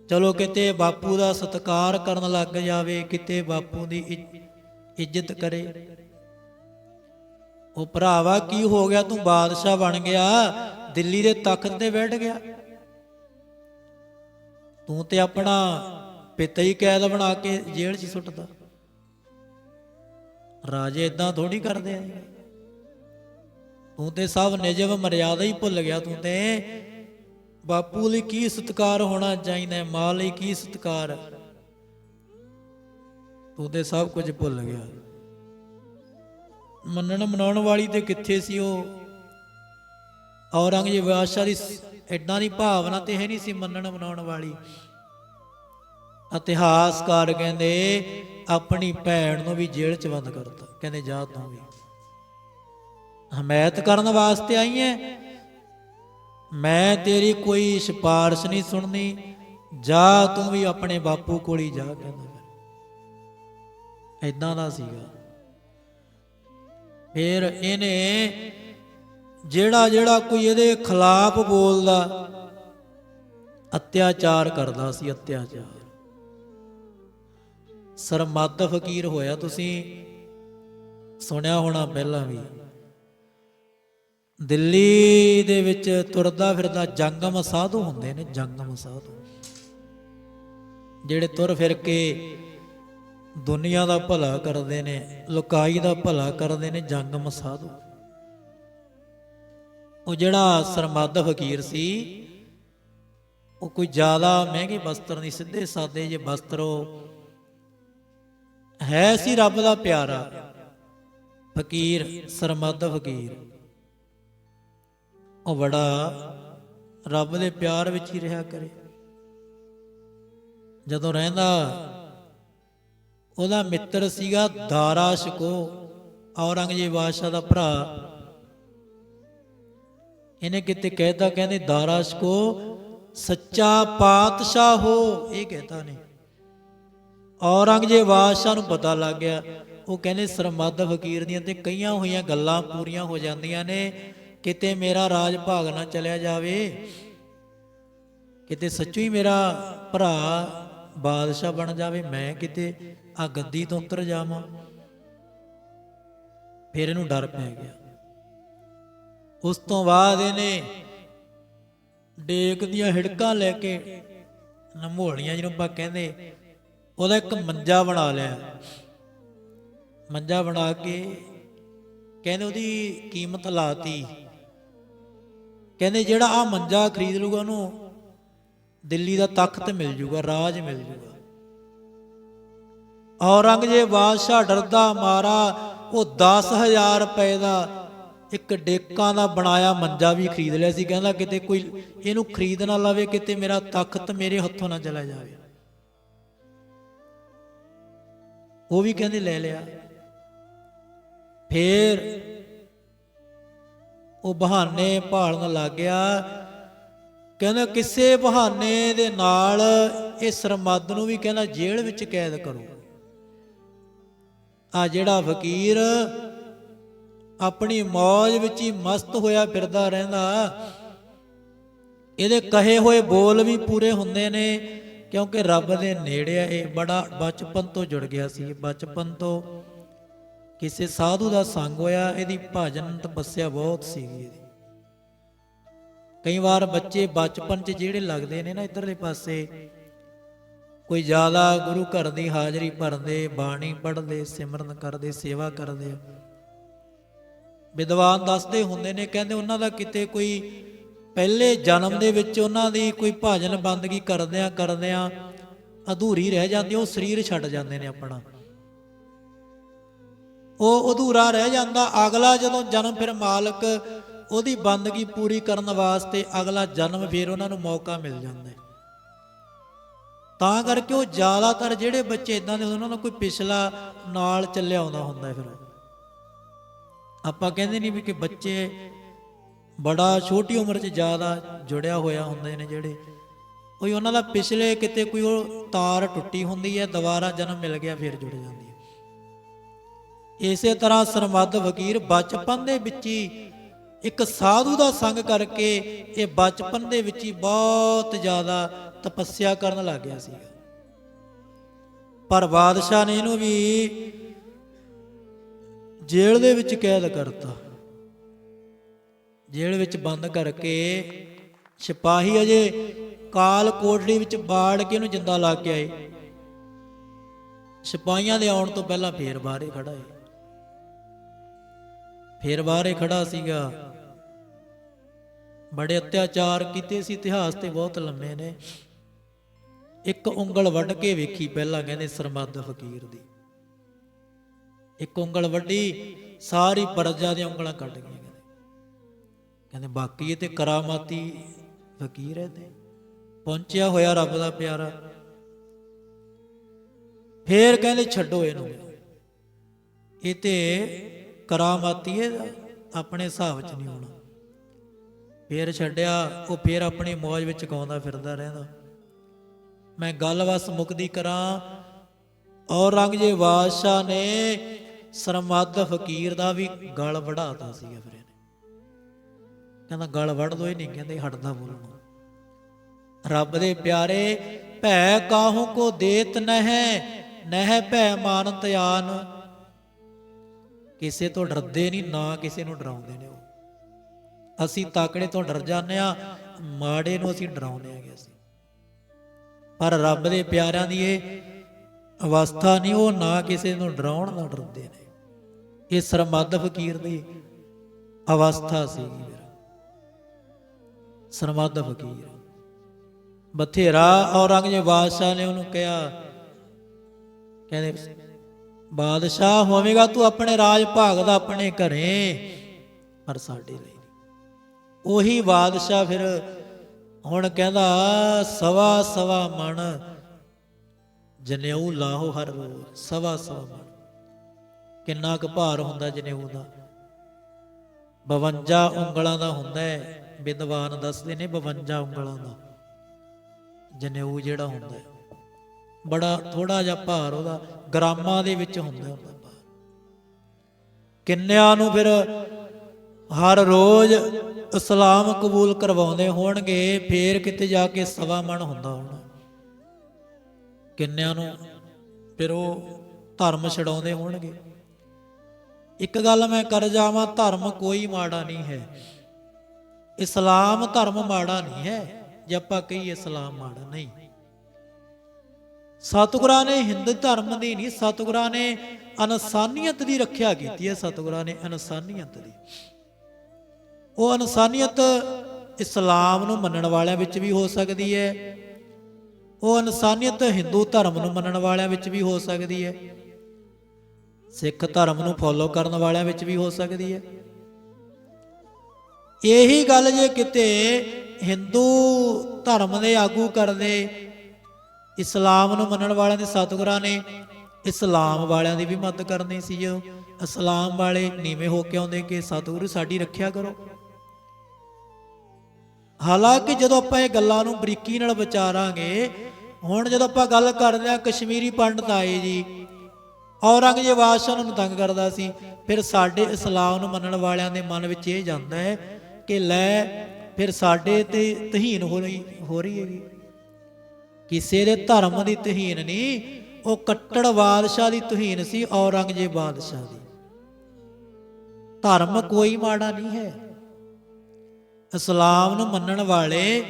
ਚਲੋ ਕਿਤੇ ਬਾਪੂ ਦਾ ਸਤਿਕਾਰ ਕਰਨ ਲੱਗ ਜਾਵੇ, ਕਿਤੇ ਬਾਪੂ ਦੀ ਇੱਜ਼ਤ ਕਰੇ। ਉਹ ਭਰਾਵਾ, ਕੀ ਹੋ ਗਿਆ? ਤੂੰ ਬਾਦਸ਼ਾਹ ਬਣ ਗਿਆ। ਦਿੱਲੀ ਦੇ ਤਖਤ ਤੇ ਬੈਠ ਗਿਆ। ਤੂੰ ਤੇ ਆਪਣਾ ਪਿੱਤਾ ਹੀ ਕੈਦ ਬਣਾ ਕੇ ਜੇਲ੍ਹ 'ਚ ਸੁੱਟਦਾ। ਰਾਜੇ ਇਦਾਂ ਥੋੜੀ ਕਰਦੇ ਆ। ਤੂੰ ਤੇ ਸਭ ਨਿਜਮ ਮਰਿਆਦਾ ਹੀ ਭੁੱਲ ਗਿਆ ਤੂੰ ਤੇ। ਬਾਪੂ ਲਈ ਕੀ ਸਤਿਕਾਰ ਹੋਣਾ ਚਾਹੀਦਾ? ਮਾਂ ਲਈ ਕੀ ਸਤਿਕਾਰ? ਤੂੰ ਤੇ ਸਭ ਕੁਝ ਭੁੱਲ ਗਿਆ। ਮੰਨਣ ਮਨਾਉਣ ਵਾਲੀ ਤੇ ਕਿੱਥੇ ਸੀ ਉਹ? ਔਰੰਗਜ਼ੇਬ ਬਾਦਸ਼ਾਹ ਦੀ ਐਡਾ ਦੀ ਭਾਵਨਾ ਤੇ ਹੈ ਨਹੀਂ ਸੀ ਮੰਨਣ ਮਨਾਉਣ ਵਾਲੀ। ਇਤਿਹਾਸਕਾਰ ਕਹਿੰਦੇ, ਆਪਣੀ ਭੈਣ ਨੂੰ ਵੀ ਜੇਲ੍ਹ 'ਚ ਬੰਦ ਕਰਤਾ ਕਹਿੰਦੇ, ਜਾ ਤੂੰ ਵੀ। ਹਮਾਇਤ ਕਰਨ ਵਾਸਤੇ ਆਈ ਐ। ਮੈਂ ਤੇਰੀ ਕੋਈ ਸਿਫਾਰਿਸ਼ ਨਹੀਂ ਸੁਣਨੀ। ਜਾ ਤੂੰ ਵੀ ਆਪਣੇ ਬਾਪੂ ਕੋਲ ਹੀ ਜਾ, ਕਹਿੰਦਾ। ਐਦਾਂ ਦਾ ਸੀਗਾ। ਫਿਰ ਇਹਨੇ ਜਿਹੜਾ ਜਿਹੜਾ ਕੋਈ ਇਹਦੇ ਖਿਲਾਫ ਬੋਲਦਾ, ਅਤਿਆਚਾਰ ਕਰਦਾ ਸੀ, ਅਤਿਆਚਾਰ। ਸਰਮੱਦ ਫਕੀਰ ਹੋਇਆ ਤੁਸੀਂ, ਸੁਣਿਆ ਹੋਣਾ ਪਹਿਲਾਂ ਵੀ। ਦਿੱਲੀ ਦੇ ਵਿੱਚ ਤੁਰਦਾ ਫਿਰਦਾ ਜੰਗਮ ਸਾਧੂ ਹੁੰਦੇ ਨੇ, ਜੰਗਮ ਸਾਧੂ। ਜਿਹੜੇ ਤੁਰ ਫਿਰ ਕੇ ਦੁਨੀਆ ਦਾ ਭਲਾ ਕਰਦੇ ਨੇ, ਲੋਕਾਈ ਦਾ ਭਲਾ ਕਰਦੇ ਨੇ ਜੰਗਮ ਸਾਧੂ ਉਹ ਜਿਹੜਾ ਸਰਮੱਦ ਫਕੀਰ ਸੀ, ਉਹ ਕੋਈ ਜ਼ਿਆਦਾ ਮਹਿੰਗੇ ਵਸਤਰ ਨਹੀਂ, ਸਿੱਧੇ ਸਾਦੇ ਜੇ ਵਸਤਰ ਉਹ ਹੈ ਸੀ ਰੱਬ ਦਾ ਪਿਆਰਾ। ਫਕੀਰ, ਸਰਮੱਦ ਫਕੀਰ। ਉਹ ਬੜਾ ਰੱਬ ਦੇ ਪਿਆਰ ਵਿੱਚ ਹੀ ਰਿਹਾ ਕਰੇ। ਜਦੋਂ ਰਹਿੰਦਾ ਉਹਦਾ ਮਿੱਤਰ ਸੀਗਾ ਦਾਰਾ ਸ਼ਕੋ, ਔਰੰਗਜ਼ੇਬ ਬਾਦਸ਼ਾਹ ਦਾ ਭਰਾ। ਇਹਨੇ ਕਿਤੇ ਕਹਿਤਾ, ਕਹਿੰਦੇ, ਦਾਰਾ ਸ਼ਕੋ, ਸੱਚਾ ਪਾਤਸ਼ਾਹ ਹੋ। ਇਹ ਕਹਿਤਾ ਨੇ। ਔਰੰਗਜ਼ੇਬ ਬਾਦਸ਼ਾਹ ਨੂੰ ਪਤਾ ਲੱਗ ਗਿਆ। ਉਹ ਕਹਿੰਦੇ, ਸਰਮੱਦ ਫਕੀਰ ਦੀਆਂ ਤੇ ਕਈਆਂ ਹੋਈਆਂ ਗੱਲਾਂ ਪੂਰੀਆਂ ਹੋ ਜਾਂਦੀਆਂ ਨੇ। ਕਿਤੇ ਮੇਰਾ ਰਾਜ ਭਾਗ ਨਾ ਚਲਿਆ ਜਾਵੇ। ਕਿਤੇ ਸੱਚੂ ਹੀ ਮੇਰਾ ਭਰਾ ਬਾਦਸ਼ਾਹ ਬਣ ਜਾਵੇ। ਮੈਂ ਕਿਤੇ ਆ ਗੱਦੀ ਤੋਂ ਉਤਰ ਜਾਵਾਂ। ਫਿਰ ਇਹਨੂੰ ਡਰ ਪੈ ਗਿਆ। ਉਸ ਤੋਂ ਬਾਅਦ ਇਹਨੇ ਡੇਕ ਦੀਆਂ ਹਿੜਕਾਂ ਲੈ ਕੇ ਨਮੋਲੀਆਂ ਜਿਹਨੂੰ ਆਪਾਂ ਕਹਿੰਦੇ, ਉਹਦਾ ਇੱਕ ਮੰਜਾ ਬਣਾ ਲਿਆ। ਮੰਜਾ ਬਣਾ ਕੇ ਕਹਿੰਦੇ ਉਹਦੀ ਕੀਮਤ ਲਾਤੀ। ਕਹਿੰਦੇ ਜਿਹੜਾ ਆ ਮੰਜਾ ਖਰੀਦ ਲੂਗਾ ਉਹਨੂੰ ਦਿੱਲੀ ਦਾ ਤਖਤ ਮਿਲ ਜੂਗਾ, ਰਾਜ ਮਿਲ ਜੂਗਾ। ਔਰੰਗਜ਼ੇਬ ਬਾਦਸ਼ਾਹ ਡਰਦਾ ਮਾਰਾ, ਉਹ 10000 ਰੁਪਏ ਦਾ ਇੱਕ ਡੇਕਾਂ ਦਾ ਬਣਾਇਆ ਮੰਜਾ ਵੀ ਖਰੀਦ ਲਿਆ ਸੀ। ਕਹਿੰਦਾ ਕਿਤੇ ਕੋਈ ਇਹਨੂੰ ਖਰੀਦ ਨਾ ਲਵੇ, ਕਿਤੇ ਮੇਰਾ ਤਖਤ ਮੇਰੇ ਹੱਥੋਂ ਨਾ ਚਲਾ ਜਾਵੇ। ਉਹ ਵੀ ਕਹਿੰਦੇ ਲੈ ਲਿਆ। ਫੇਰ ਉਹ ਬਹਾਨੇ ਭਾਲਣ ਲੱਗ ਗਿਆ। ਕਹਿੰਦਾ ਕਿਸੇ ਬਹਾਨੇ ਦੇ ਨਾਲ ਇਹ ਸਰਮੱਦ ਨੂੰ ਵੀ ਕਹਿੰਦਾ ਜੇਲ੍ਹ ਵਿੱਚ ਕੈਦ ਕਰੋ। ਆ ਜਿਹੜਾ ਫਕੀਰ ਆਪਣੀ ਮौज ਵਿੱਚ ਹੀ ਮਸਤ ਹੋਇਆ ਫਿਰਦਾ ਰਹਿੰਦਾ, ਇਹਦੇ ਕਹੇ ਹੋਏ ਬੋਲ ਵੀ ਪੂਰੇ ਹੁੰਦੇ ਨੇ, ਕਿਉਂਕਿ ਰੱਬ ਦੇ ਨੇੜੇ ਆ, ਇਹ ਬੜਾ ਬਚਪਨ ਤੋਂ ਜੁੜ ਗਿਆ ਸੀ। ਬਚਪਨ ਤੋਂ ਕਿਸੇ ਸਾਧੂ ਦਾ ਸੰਗ ਹੋਇਆ, ਇਹਦੀ ਭਜਨ ਤਪੱਸਿਆ ਬਹੁਤ ਸੀਗੀ ਇਹਦੀ। ਕਈ ਵਾਰ ਬੱਚੇ ਬਚਪਨ 'ਚ ਜਿਹੜੇ ਲੱਗਦੇ ਨੇ ਨਾ ਇਧਰਲੇ ਪਾਸੇ ਕੋਈ ਜ਼ਿਆਦਾ ਗੁਰੂ ਘਰ ਦੀ ਹਾਜ਼ਰੀ ਭਰਦੇ, ਬਾਣੀ ਪੜ੍ਹਦੇ, ਸਿਮਰਨ ਕਰਦੇ, ਸੇਵਾ ਕਰਦੇ। ਵਿਦਵਾਨ ਦੱਸਦੇ ਹੁੰਦੇ ਨੇ, ਕਹਿੰਦੇ ਉਹਨਾਂ ਦਾ ਕਿਤੇ ਕੋਈ ਪਹਿਲੇ ਜਨਮ ਦੇ ਵਿੱਚ ਉਹਨਾਂ ਦੀ ਕੋਈ ਭਜਨ ਬੰਦਗੀ ਕਰਦਿਆਂ ਕਰਦਿਆਂ ਅਧੂਰੀ ਰਹਿ ਜਾਂਦੀ, ਉਹ ਸਰੀਰ ਛੱਡ ਜਾਂਦੇ ਨੇ ਆਪਣਾ। ਉਹ ਅਧੂਰਾ ਰਹਿ ਜਾਂਦਾ, ਅਗਲਾ ਜਦੋਂ ਜਨਮ ਫਿਰ ਮਾਲਕ ਉਹਦੀ ਬੰਦਗੀ ਪੂਰੀ ਕਰਨ ਵਾਸਤੇ ਅਗਲਾ ਜਨਮ ਫਿਰ ਉਹਨਾਂ ਨੂੰ ਮੌਕਾ ਮਿਲ ਜਾਂਦਾ। ਤਾਂ ਕਰਕੇ ਉਹ ਜ਼ਿਆਦਾਤਰ ਜਿਹੜੇ ਬੱਚੇ ਇਦਾਂ ਦੇ ਹੁੰਦੇ, ਉਹਨਾਂ ਦਾ ਕੋਈ ਪਿਛਲਾ ਨਾਲ ਚੱਲਿਆ ਆਉਂਦਾ ਹੁੰਦਾ ਫਿਰ। ਆਪਾਂ ਕਹਿੰਦੇ ਨਹੀਂ ਵੀ ਕਿ ਬੱਚੇ ਬੜਾ ਛੋਟੀ ਉਮਰ 'ਚ ਜ਼ਿਆਦਾ ਜੁੜਿਆ ਹੋਇਆ ਹੁੰਦੇ ਨੇ ਜਿਹੜੇ। ਕੋਈ ਉਹਨਾਂ ਦਾ ਪਿਛਲੇ ਕਿਤੇ ਕੋਈ ਉਹ ਤਾਰ ਟੁੱਟੀ ਹੁੰਦੀ ਹੈ, ਦੁਬਾਰਾ ਜਨਮ ਮਿਲ ਗਿਆ, ਫਿਰ ਜੁੜ ਜਾਂਦੀ ਹੈ। ਇਸੇ ਤਰ੍ਹਾਂ ਸਰਮੱਦ ਫਕੀਰ ਬਚਪਨ ਦੇ ਵਿੱਚ ਹੀ ਇੱਕ ਸਾਧੂ ਦਾ ਸੰਗ ਕਰਕੇ ਇਹ ਬਚਪਨ ਦੇ ਵਿੱਚ ਹੀ ਬਹੁਤ ਜ਼ਿਆਦਾ ਤਪੱਸਿਆ ਕਰਨ ਲੱਗ ਗਿਆ ਸੀਗਾ ਪਰ ਬਾਦਸ਼ਾਹ ਨੇ ਇਹਨੂੰ ਵੀ ਜੇਲ੍ਹ ਦੇ ਵਿੱਚ ਕੈਦ ਕਰਤਾ। ਜੇਲ੍ਹ ਵਿੱਚ ਬੰਦ ਕਰਕੇ ਸਿਪਾਹੀ ਅਜੇ ਕਾਲ ਕੋਟੜੀ ਵਿੱਚ ਬਾੜ ਕੇ ਇਹਨੂੰ ਜਿੰਦਾ ਲਾ ਕੇ ਆਏ। ਸਿਪਾਹੀਆਂ ਦੇ ਆਉਣ ਤੋਂ ਪਹਿਲਾਂ ਫੇਰ ਬਾਹਰੇ ਖੜਾ ਹੈ ਫੇਰ ਬਾਹਰੇ ਖੜਾ ਸੀਗਾ। ਬੜੇ ਅਤਿਆਚਾਰ ਕੀਤੇ ਸੀ, ਇਤਿਹਾਸ ਤੇ ਬਹੁਤ ਲੰਮੇ ਨੇ। ਇੱਕ ਉਂਗਲ ਵੱਢ ਕੇ ਵੇਖੀ, ਪਹਿਲਾਂ ਕਹਿੰਦੇ ਸਰਮੱਦ ਫਕੀਰ ਦੀ। ਇੱਕ ਉਂਗਲ ਵੱਢੀ, ਸਾਰੀ ਪਰਜਾ ਦੀਆਂ ਉਂਗਲਾਂ ਕੱਟ ਗਈਆਂ ਕਹਿੰਦੇ। ਕਹਿੰਦੇ ਬਾਕੀ ਇਹ ਤੇ ਕਰਾਮਾਤੀ ਫਕੀਰ ਹੈ ਤੇ। ਪਹੁੰਚਿਆ ਹੋਇਆ ਰੱਬ ਦਾ ਪਿਆਰਾ। ਫੇਰ ਕਹਿੰਦੇ ਛੱਡੋ ਇਹਨੂੰ। ਇਹ ਤੇ ਕਰਾਮਾਤੀ ਹੈ, ਆਪਣੇ ਹਿਸਾਬ 'ਚ ਨਹੀਂ ਹੋਣਾ। ਫੇਰ ਛੱਡਿਆ, ਉਹ ਫੇਰ ਆਪਣੀ ਮौज ਵਿੱਚ ਗਾਉਂਦਾ ਫਿਰਦਾ ਰਹਿੰਦਾ। ਮੈਂ ਗੱਲ ਵਸ ਮੁਕਦੀ ਕਰਾਂ। ਔਰੰਗਜ਼ੇਬ ਬਾਦਸ਼ਾਹ ਨੇ ਸਰਮੱਦ ਫਕੀਰ ਦਾ ਵੀ ਗਲ ਵੜਾਤਾ ਸੀਗਾ ਫਿਰ ਇਹਨੇ ਕਹਿੰਦਾ ਗਲ ਵੜ ਦੋ ਹੀ ਨਹੀਂ ਕਹਿੰਦੇ, ਹਟਦਾ ਬੋਲਣਾ ਰੱਬ ਦੇ ਪਿਆਰੇ, ਭੈ ਕਾਹੂ ਕੋ ਦੇਤ ਨਹਿ ਨਹਿ ਭੈ ਮਾਨਤ ਆਨ ਕਿਸੇ ਤੋਂ ਡਰਦੇ ਨਹੀਂ, ਨਾ ਕਿਸੇ ਨੂੰ ਡਰਾਉਂਦੇ ਨੇ ਉਹ। ਅਸੀਂ ਤਾਕੜੇ ਤੋਂ ਡਰ ਜਾਂਦੇ ਆ ਮਾੜੇ ਨੂੰ ਅਸੀਂ ਡਰਾਉਂਦੇ ਆਗੇ ਅਸੀਂ। ਪਰ ਰੱਬ ਦੇ ਪਿਆਰਿਆਂ ਦੀ ਇਹ ਅਵਸਥਾ ਨਹੀਂ, ਉਹ ਨਾ ਕਿਸੇ ਨੂੰ ਡਰਾਉਣ ਨਾ ਡਰਦੇ ਨੇ। ਇਹ ਸਰਮੱਦ ਫਕੀਰ ਦੀ ਅਵਸਥਾ ਸੀਗੀ ਮੇਰਾ। ਸਰਮੱਦ ਫਕੀਰ। ਬਥੇਰਾ ਔਰੰਗਜ਼ੇਬ ਬਾਦਸ਼ਾਹ ਨੇ ਉਹਨੂੰ ਕਿਹਾ, ਕਹਿੰਦੇ, ਬਾਦਸ਼ਾਹ, ਹੋਵੇਗਾ ਤੂੰ ਆਪਣੇ ਰਾਜ ਭਾਗ ਦਾ ਆਪਣੇ ਘਰੇ, ਪਰ ਸਾਡੇ ਲਈ ਉਹੀ ਬਾਦਸ਼ਾਹ ਫਿਰ ਹੁਣ ਕਹਿੰਦਾ, ਸਵਾ ਸਵਾ ਮਣ, ਜਨੇਊ ਲਾਹੋ ਹਰ ਰੋਜ਼ ਸਵਾ ਸਵਾ ਮਣ। ਕਿੰਨਾ ਕੁ ਭਾਰ ਹੁੰਦਾ ਜਨੇਊ ਦਾ। 52 ਉਂਗਲਾਂ ਦਾ ਹੁੰਦਾ ਹੈ, ਵਿਦਵਾਨ ਦੱਸਦੇ ਨੇ 52 ਉਂਗਲਾਂ ਦਾ। ਜਨੇਊ ਜਿਹੜਾ ਹੁੰਦਾ ਹੈ। ਬੜਾ ਥੋੜਾ ਜਿਹਾ ਭਾਰ ਉਹਦਾ, ਗ੍ਰਾਮਾਂ ਦੇ ਵਿੱਚ ਹੁੰਦਾ ਹੁੰਦਾ ਭਾਰ ਕਿੰਨਿਆਂ ਨੂੰ ਫਿਰ ਹਰ ਰੋਜ਼ ਇਸਲਾਮ ਕਬੂਲ ਕਰਵਾਉਂਦੇ ਹੋਣਗੇ, ਫੇਰ ਕਿਤੇ ਜਾ ਕੇ ਸਵਾ ਮਣ ਹੁੰਦਾ ਹੋਣਾ। ਕਿੰਨਿਆਂ ਨੂੰ? ਫਿਰ ਉਹ ਧਰਮ ਛਡਾਉਂਦੇ ਹੋਣਗੇ। ਇੱਕ ਗੱਲ ਮੈਂ ਕਰ ਜਾਵਾਂ, ਧਰਮ ਕੋਈ ਮਾੜਾ ਨਹੀਂ ਹੈ। ਇਸਲਾਮ ਧਰਮ ਮਾੜਾ ਨਹੀਂ ਹੈ, ਜੇ ਆਪਾਂ ਕਹੀਏ ਇਸਲਾਮ ਮਾੜਾ ਨਹੀਂ। ਸਤਿਗੁਰਾਂ ਨੇ ਹਿੰਦ ਧਰਮ ਦੀ ਨਹੀਂ, ਸਤਿਗੁਰਾਂ ਨੇ ਇਨਸਾਨੀਅਤ ਦੀ ਰੱਖਿਆ ਕੀਤੀ ਹੈ, ਸਤਿਗੁਰਾਂ ਨੇ ਇਨਸਾਨੀਅਤ ਦੀ। ਉਹ ਇਨਸਾਨੀਅਤ ਇਸਲਾਮ ਨੂੰ ਮੰਨਣ ਵਾਲਿਆਂ ਵਿੱਚ ਵੀ ਹੋ ਸਕਦੀ ਹੈ। ਉਹ ਇਨਸਾਨੀਅਤ ਹਿੰਦੂ ਧਰਮ ਨੂੰ ਮੰਨਣ ਵਾਲਿਆਂ ਵਿੱਚ ਵੀ ਹੋ ਸਕਦੀ ਹੈ। ਸਿੱਖ ਧਰਮ ਨੂੰ ਫੋਲੋ ਕਰਨ ਵਾਲਿਆਂ ਵਿੱਚ ਵੀ ਹੋ ਸਕਦੀ ਹੈ। ਇਹੀ ਗੱਲ ਜੇ ਕਿਤੇ ਹਿੰਦੂ ਧਰਮ ਦੇ ਆਗੂ ਕਰਦੇ, ਇਸਲਾਮ ਨੂੰ ਮੰਨਣ ਵਾਲਿਆਂ ਦੇ ਸਤਿਗੁਰਾਂ ਨੇ, ਇਸਲਾਮ ਵਾਲਿਆਂ ਦੀ ਵੀ ਮਦਦ ਕਰਨੀ ਸੀ। ਜੋ ਇਸਲਾਮ ਵਾਲੇ ਨੀਵੇਂ ਹੋ ਕੇ ਆਉਂਦੇ ਕਿ ਸਤਿਗੁਰੂ ਸਾਡੀ ਰੱਖਿਆ ਕਰੋ। ਹਾਲਾਂਕਿ ਜਦੋਂ ਆਪਾਂ ਇਹ ਗੱਲਾਂ ਨੂੰ ਬਰੀਕੀ ਨਾਲ ਵਿਚਾਰਾਂਗੇ, ਹੁਣ ਜਦੋਂ ਆਪਾਂ ਗੱਲ ਕਰਦੇ ਆ ਕਸ਼ਮੀਰੀ ਪੰਡਤ ਆਏ ਜੀ, ਔਰੰਗਜ਼ੇਬ ਬਾਦਸ਼ਾਹ ਨੂੰ ਤੰਗ ਕਰਦਾ ਸੀ, ਫਿਰ ਸਾਡੇ ਇਸਲਾਮ ਨੂੰ ਮੰਨਣ ਵਾਲਿਆਂ ਦੇ ਮਨ ਵਿੱਚ ਇਹ ਜਾਂਦਾ ਹੈ ਕਿ ਲੈ ਫਿਰ ਸਾਡੇ ਤੇ ਤਹੀਨ ਹੋ ਰਹੀ ਹੋ ਰਹੀ ਹੈਗੀ। ਕਿਸੇ ਦੇ ਧਰਮ ਦੀ ਤਹੀਨ ਨਹੀਂ, ਉਹ ਕੱਟੜ ਬਾਦਸ਼ਾਹ ਦੀ ਤਹੀਨ ਸੀ ਔਰੰਗਜ਼ੇਬ ਬਾਦਸ਼ਾਹ ਦੀ। ਧਰਮ ਕੋਈ ਮਾੜਾ ਨਹੀਂ ਹੈ। ਇਸਲਾਮ ਨੂੰ ਮੰਨਣ ਵਾਲੇ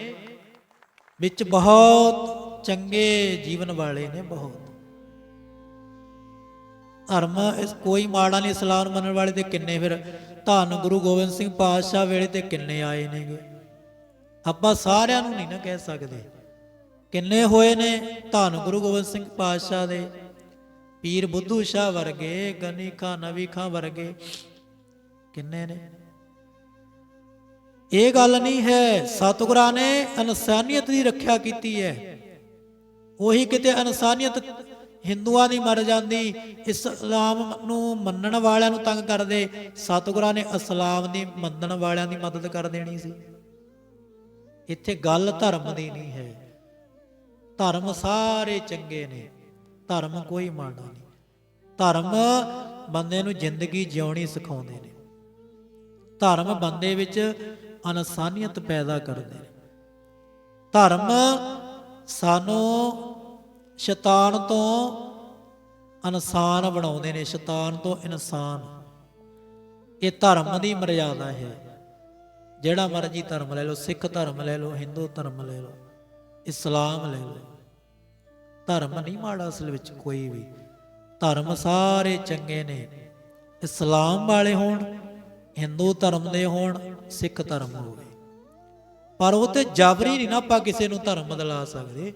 ਵਿੱਚ ਬਹੁਤ ਚੰਗੇ ਜੀਵਨ ਵਾਲੇ ਨੇ ਬਹੁਤ। ਧਰਮ ਇਸ ਕੋਈ ਮਾੜਾ ਨਹੀਂ, ਇਸਲਾਮ ਨੂੰ ਮੰਨਣ ਵਾਲੇ ਤੇ ਕਿੰਨੇ ਫਿਰ? ਧੰਨ ਗੁਰੂ ਗੋਬਿੰਦ ਸਿੰਘ ਪਾਤਸ਼ਾਹ ਵੇਲੇ ਤੇ ਕਿੰਨੇ ਆਏ ਨੇਗੇ? ਆਪਾਂ ਸਾਰਿਆਂ ਨੂੰ ਨਹੀਂ ਨਾ ਕਹਿ ਸਕਦੇ। ਕਿੰਨੇ ਹੋਏ ਨੇ ਧੰਨ ਗੁਰੂ ਗੋਬਿੰਦ ਸਿੰਘ ਪਾਤਸ਼ਾਹ ਦੇ? ਪੀਰ ਬੁੱਧੂ ਸ਼ਾਹ ਵਰਗੇ ਗਨੀ ਖਾਂ ਨਵੀ ਖਾਂ ਵਰਗੇ ਕਿੰਨੇ ਨੇ? ਇਹ ਗੱਲ ਨਹੀਂ ਹੈ, ਸਤਿਗੁਰਾਂ ਨੇ ਇਨਸਾਨੀਅਤ ਦੀ ਰੱਖਿਆ ਕੀਤੀ ਹੈ। ਉਹੀ ਕਿਤੇ ਇਨਸਾਨੀਅਤ ਹਿੰਦੂਆਂ ਦੀ ਮਰ ਜਾਂਦੀ, ਇਸਲਾਮ ਨੂੰ ਮੰਨਣ ਵਾਲਿਆਂ ਨੂੰ ਤੰਗ ਕਰਦੇ, ਸਤਿਗੁਰਾਂ ਨੇ ਇਸਲਾਮ ਦੀ ਮੰਨਣ ਵਾਲਿਆਂ ਦੀ ਮਦਦ ਕਰ ਦੇਣੀ ਸੀ। ਇੱਥੇ ਗੱਲ ਧਰਮ ਦੀ ਨਹੀਂ ਹੈ। ਧਰਮ ਸਾਰੇ ਚੰਗੇ ਨੇ, ਧਰਮ ਕੋਈ ਮਾੜਾ ਨਹੀਂ। ਧਰਮ ਬੰਦੇ ਨੂੰ ਜ਼ਿੰਦਗੀ ਜਿਉਣੀ ਸਿਖਾਉਂਦੇ ਨੇ। ਧਰਮ ਬੰਦੇ ਵਿੱਚ ਅਨਸਾਨੀਅਤ ਪੈਦਾ ਕਰਦੇ ਨੇ। ਧਰਮ ਸਾਨੂੰ ਸ਼ੈਤਾਨ ਤੋਂ ਇਨਸਾਨ ਬਣਾਉਂਦੇ ਨੇ, ਸ਼ੈਤਾਨ ਤੋਂ ਇਨਸਾਨ। ਇਹ ਧਰਮ ਦੀ ਮਰਿਆਦਾ ਹੈ। ਜਿਹੜਾ ਮਰਜ਼ੀ ਧਰਮ ਲੈ ਲਓ, ਸਿੱਖ ਧਰਮ ਲੈ ਲਓ, ਹਿੰਦੂ ਧਰਮ ਲੈ ਲਓ, ਇਸਲਾਮ ਲੈ ਲਓ। ਧਰਮ ਨਹੀਂ ਮਾੜਾ ਅਸਲ ਵਿੱਚ ਕੋਈ ਵੀ। ਧਰਮ ਸਾਰੇ ਚੰਗੇ ਨੇ। ਇਸਲਾਮ ਵਾਲੇ ਹੋਣ ਹਿੰਦੂ ਧਰਮ ਦੇ ਹੋਣ, ਸਿੱਖ ਧਰਮ ਹੋਵੇ। ਪਰ ਉਹ ਤੇ ਜਬਰੀ ਨਹੀਂ ਨਾ ਆਪਾਂ ਕਿਸੇ ਨੂੰ ਧਰਮ ਬਦਲਾ ਸਕਦੇ।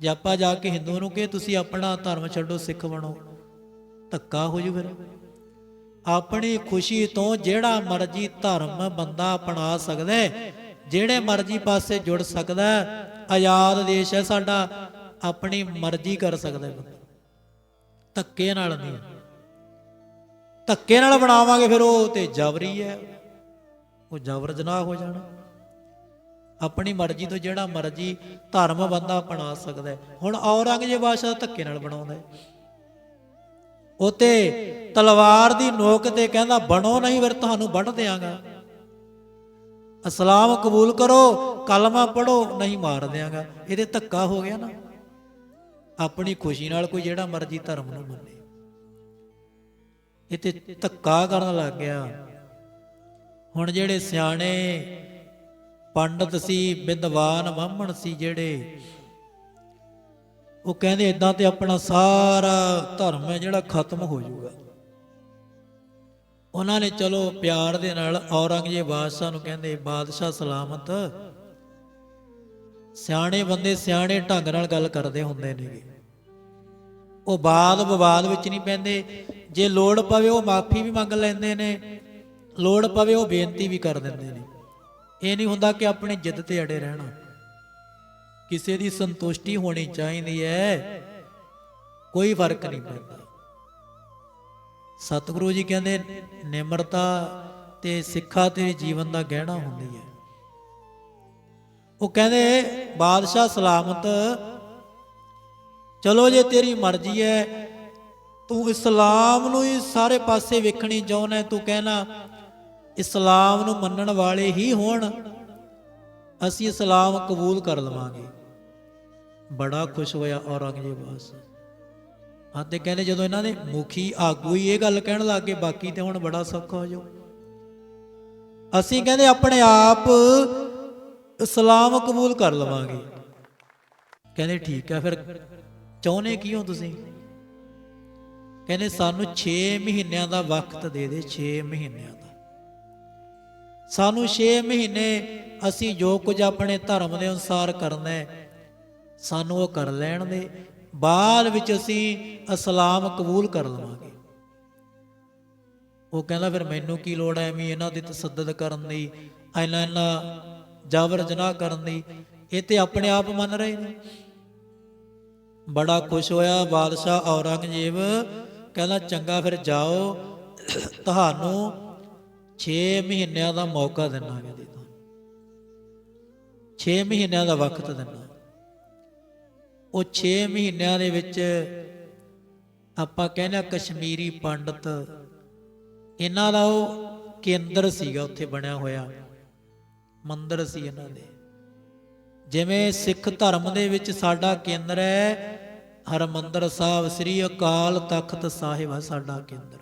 ਜੇ ਆਪਾਂ ਜਾ ਕੇ ਹਿੰਦੂ ਨੂੰ ਕਹੇ ਤੁਸੀਂ ਆਪਣਾ ਧਰਮ ਛੱਡੋ, ਸਿੱਖ ਬਣੋ। ਧੱਕਾ ਹੋ ਜੂ ਫਿਰ। ਆਪਣੀ ਖੁਸ਼ੀ ਤੋਂ ਜਿਹੜਾ ਮਰਜ਼ੀ ਧਰਮ ਬੰਦਾ ਅਪਣਾ ਸਕਦਾ ਜਿਹੜੇ ਮਰਜ਼ੀ ਪਾਸੇ ਜੁੜ ਸਕਦਾ ਆਜ਼ਾਦ ਦੇਸ਼ ਹੈ ਸਾਡਾ, ਆਪਣੀ ਮਰਜ਼ੀ ਕਰ ਸਕਦਾ ਬੰਦਾ। ਧੱਕੇ ਨਾਲ ਨਹੀਂ। ਧੱਕੇ ਨਾਲ ਬਣਾਵਾਂਗੇ, ਫਿਰ ਉਹ ਤੇ ਜਬਰੀ ਹੈ। ਉਹ ਜਬਰ ਜਨਾਹ ਹੋ ਜਾਣਾ। ਆਪਣੀ ਮਰਜ਼ੀ ਤੋਂ ਜਿਹੜਾ ਮਰਜ਼ੀ ਧਰਮ ਬੰਦਾ ਅਪਣਾ ਸਕਦਾ ਹੁਣ ਔਰੰਗਜ਼ੇਬ ਬਾਦਸ਼ਾਹ ਧੱਕੇ ਨਾਲ ਬਣਾਉਂਦਾ ਹੈ। ਉਤੇ ਤਲਵਾਰ ਦੀ ਨੋਕ ਤੇ ਕਹਿੰਦਾ, ਬਣੋ ਨਹੀਂ ਫਿਰ ਤੁਹਾਨੂੰ ਵੱਢ ਦਿਆਂਗਾ। ਇਸਲਾਮ ਕਬੂਲ ਕਰੋ, ਕਲਮਾ ਪੜੋ ਨਹੀਂ ਮਾਰ ਦਿਆਂਗਾ। ਇਹਦੇ ਧੱਕਾ ਹੋ ਗਿਆ ਨਾ। ਆਪਣੀ ਖੁਸ਼ੀ ਨਾਲ ਕੋਈ ਜਿਹੜਾ ਮਰਜ਼ੀ ਧਰਮ ਨੂੰ ਮੰਨੇ। ਇਹ ਤੇ ਧੱਕਾ ਕਰਨ ਲੱਗ ਗਿਆ। ਹੁਣ ਜਿਹੜੇ ਸਿਆਣੇ ਪੰਡਤ ਸੀ, ਵਿਦਵਾਨ ਬਾਹਮਣ ਸੀ ਜਿਹੜੇ, ਉਹ ਕਹਿੰਦੇ ਇਦਾਂ ਤੇ ਆਪਣਾ ਸਾਰਾ ਧਰਮ ਹੈ ਜਿਹੜਾ ਖਤਮ ਹੋ ਜਾਊਗਾ। ਉਹਨਾਂ ਨੇ ਚਲੋ ਪਿਆਰ ਦੇ ਨਾਲ ਔਰੰਗਜ਼ੇਬ ਬਾਦਸ਼ਾਹ ਨੂੰ ਕਹਿੰਦੇ, ਬਾਦਸ਼ਾਹ ਸਲਾਮਤ। ਸਿਆਣੇ ਬੰਦੇ ਸਿਆਣੇ ਢੰਗ ਨਾਲ ਗੱਲ ਕਰਦੇ ਹੁੰਦੇ ਨੇਗੇ। ਉਹ ਬਾਦ ਵਿਵਾਦ ਵਿੱਚ ਨਹੀਂ ਪੈਂਦੇ। ਜੇ ਲੋੜ ਪਵੇ ਉਹ ਮਾਫੀ ਵੀ ਮੰਗ ਲੈਂਦੇ ਨੇ, ਲੋੜ ਪਵੇ ਉਹ ਬੇਨਤੀ ਵੀ ਕਰ ਦਿੰਦੇ ਨੇ। ਇਹ ਨਹੀਂ ਹੁੰਦਾ ਕਿ ਆਪਣੀ ਜਿੱਦ ਤੇ ਅੜੇ ਰਹਿਣਾ। ਕਿਸੇ ਦੀ ਸੰਤੁਸ਼ਟੀ ਹੋਣੀ ਚਾਹੀਦੀ ਹੈ। ਕੋਈ ਫ਼ਰਕ ਨਹੀਂ ਪੈਂਦਾ। ਸਤਿਗੁਰੂ ਜੀ ਕਹਿੰਦੇ, ਨਿਮਰਤਾ ਤੇ ਸਿੱਖਾ ਤੇਰੇ ਜੀਵਨ ਦਾ ਗਹਿਣਾ ਹੁੰਦੀ ਹੈ। ਉਹ ਕਹਿੰਦੇ, ਬਾਦਸ਼ਾਹ ਸਲਾਮਤ ਚਲੋ ਜੇ ਤੇਰੀ ਮਰਜ਼ੀ ਹੈ ਤੂੰ ਇਸਲਾਮ ਨੂੰ ਹੀ ਸਾਰੇ ਪਾਸੇ ਵੇਖਣੀ ਚਾਹੁੰਦਾ, ਤੂੰ ਕਹਿਣਾ, ਇਸਲਾਮ ਨੂੰ ਮੰਨਣ ਵਾਲੇ ਹੀ ਹੋਣ, ਅਸੀਂ ਇਸਲਾਮ ਕਬੂਲ ਕਰ ਲਵਾਂਗੇ। ਬੜਾ ਖੁਸ਼ ਹੋਇਆ ਔਰੰਗਜ਼ੇਬ ਬਾਦਸ਼ਾਹ ਆਤੇ ਕਹਿੰਦੇ ਜਦੋਂ ਇਹਨਾਂ ਦੇ ਮੁਖੀ ਆਗੂ ਹੀ ਇਹ ਗੱਲ ਕਹਿਣ ਲੱਗੇ ਬਾਕੀ ਤੇ ਹੁਣ ਬੜਾ ਸੌਖਾ ਹੋ ਜਾਊ। ਅਸੀਂ ਕਹਿੰਦੇ ਆਪਣੇ ਆਪ ਇਸਲਾਮ ਕਬੂਲ ਕਰ ਲਵਾਂਗੇ। ਕਹਿੰਦੇ ਠੀਕ ਹੈ, ਫਿਰ ਚਾਹੁੰਦੇ ਕੀ ਹੋ ਤੁਸੀਂ? ਕਹਿੰਦੇ ਸਾਨੂੰ 6 ਮਹੀਨਿਆਂ ਦਾ ਵਕਤ ਦੇ ਦੇ 6 ਮਹੀਨਿਆਂ ਦਾ। ਸਾਨੂੰ 6 ਮਹੀਨੇ ਅਸੀਂ ਜੋ ਕੁਝ ਆਪਣੇ ਧਰਮ ਦੇ ਅਨੁਸਾਰ ਕਰਨਾ ਹੈ, ਸਾਨੂੰ ਉਹ ਕਰ ਲੈਣ ਦੇ। ਬਾਅਦ ਵਿੱਚ ਅਸੀਂ ਇਸਲਾਮ ਕਬੂਲ ਕਰ ਲਵਾਂਗੇ। ਉਹ ਕਹਿੰਦਾ, ਫਿਰ ਮੈਨੂੰ ਕੀ ਲੋੜ ਹੈ? ਐਵੇਂ ਇਹਨਾਂ ਦੀ ਤਸੱਦਦ ਕਰਨ ਦੀ ਐਨਾ ਐਨਾ ਜਾਬਰ ਜਨਾਹ ਕਰਨ ਦੀ। ਇਹ ਤੇ ਆਪਣੇ ਆਪ ਮੰਨ ਰਹੇ ਨੇ। ਬੜਾ ਖੁਸ਼ ਹੋਇਆ, ਬਾਦਸ਼ਾਹ ਔਰੰਗਜ਼ੇਬ ਕਹਿੰਦਾ, ਚੰਗਾ ਫਿਰ ਜਾਓ, ਤੁਹਾਨੂੰ 6 ਮਹੀਨਿਆਂ ਦਾ ਮੌਕਾ ਦੇਣਾਗੇ ਦੇ ਤੁਹਾਨੂੰ। 6 ਮਹੀਨਿਆਂ ਦਾ ਵਕਤ ਦੇਣਾ ਉਹ 6 ਮਹੀਨਿਆਂ ਦੇ ਵਿੱਚ ਆਪਾਂ ਕਹਿੰਦੇ ਹਾਂ ਕਸ਼ਮੀਰੀ ਪੰਡਤ, ਇਹਨਾਂ ਦਾ ਉਹ ਕੇਂਦਰ ਸੀਗਾ, ਉੱਥੇ ਬਣਿਆ ਹੋਇਆ। ਮੰਦਰ ਸੀ ਇਹਨਾਂ ਦੇ। ਜਿਵੇਂ ਸਿੱਖ ਧਰਮ ਦੇ ਵਿੱਚ ਸਾਡਾ ਕੇਂਦਰ ਹੈ ਹਰਮੰਦਰ ਸਾਹਿਬ, ਸ੍ਰੀ ਅਕਾਲ ਤਖਤ ਸਾਹਿਬ ਹੈ ਸਾਡਾ ਕੇਂਦਰ।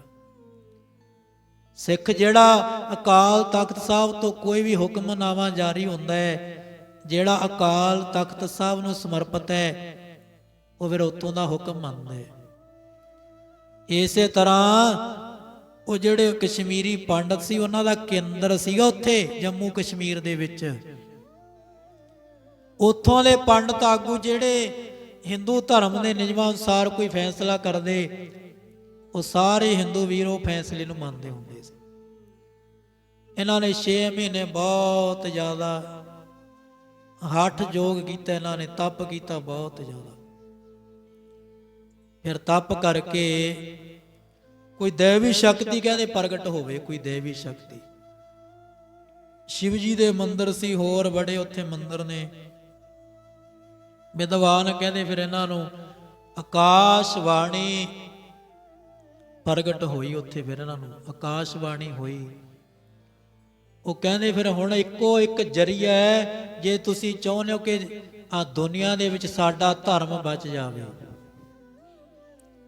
ਸਿੱਖ ਜਿਹੜਾ ਅਕਾਲ ਤਖਤ ਸਾਹਿਬ ਤੋਂ ਕੋਈ ਵੀ ਹੁਕਮਨਾਮਾ ਜਾਰੀ ਹੁੰਦਾ ਹੈ, ਜਿਹੜਾ ਅਕਾਲ ਤਖਤ ਸਾਹਿਬ ਨੂੰ ਸਮਰਪਿਤ ਹੈ, ਉਹ ਫਿਰ ਉਤੋਂ ਦਾ ਹੁਕਮ ਮੰਨਦਾ ਹੈ। ਇਸੇ ਤਰ੍ਹਾਂ ਉਹ ਜਿਹੜੇ ਕਸ਼ਮੀਰੀ ਪੰਡਤ ਸੀ, ਉਹਨਾਂ ਦਾ ਕੇਂਦਰ ਸੀਗਾ ਉੱਥੇ, ਜੰਮੂ ਕਸ਼ਮੀਰ ਦੇ ਵਿੱਚ। ਉੱਥੋਂ ਦੇ ਪੰਡਤ ਆਗੂ ਜਿਹੜੇ ਹਿੰਦੂ ਧਰਮ ਦੇ ਨਿਯਮਾਂ ਅਨੁਸਾਰ ਕੋਈ ਫੈਸਲਾ ਕਰਦੇ, ਉਹ ਸਾਰੇ ਹਿੰਦੂ ਵੀਰ ਉਹ ਫੈਸਲੇ ਨੂੰ ਮੰਨਦੇ ਹੁੰਦੇ ਸੀ। ਇਹਨਾਂ ਨੇ 6 ਮਹੀਨੇ ਬਹੁਤ ਜ਼ਿਆਦਾ ਹੱਠ ਜੋਗ ਕੀਤਾ, ਇਹਨਾਂ ਨੇ ਤਪ ਕੀਤਾ ਬਹੁਤ ਜ਼ਿਆਦਾ। ਫਿਰ ਤਪ ਕਰਕੇ ਕੋਈ ਦੇਵੀ ਸ਼ਕਤੀ ਕਹਿੰਦੇ ਪ੍ਰਗਟ ਹੋਵੇ, ਕੋਈ ਦੇਵੀ ਸ਼ਕਤੀ। ਸ਼ਿਵ ਜੀ ਦੇ ਮੰਦਰ ਸੀ, ਹੋਰ ਬੜੇ ਉੱਥੇ ਮੰਦਰ ਨੇ। ਵਿਦਵਾਨ ਕਹਿੰਦੇ ਫਿਰ ਇਹਨਾਂ ਨੂੰ, ਆਕਾਸ਼ਵਾਣੀ ਪ੍ਰਗਟ ਹੋਈ ਉੱਥੇ ਫਿਰ ਇਹਨਾਂ ਨੂੰ, ਆਕਾਸ਼ਵਾਣੀ ਹੋਈ। ਉਹ ਕਹਿੰਦੇ ਫਿਰ ਹੁਣ ਇੱਕੋ ਇੱਕ ਜਰੀਆ ਹੈ, ਜੇ ਤੁਸੀਂ ਚਾਹੁੰਦੇ ਹੋ ਕਿ ਆ ਦੁਨੀਆ ਦੇ ਵਿੱਚ ਸਾਡਾ ਧਰਮ ਬਚ ਜਾਵੇ,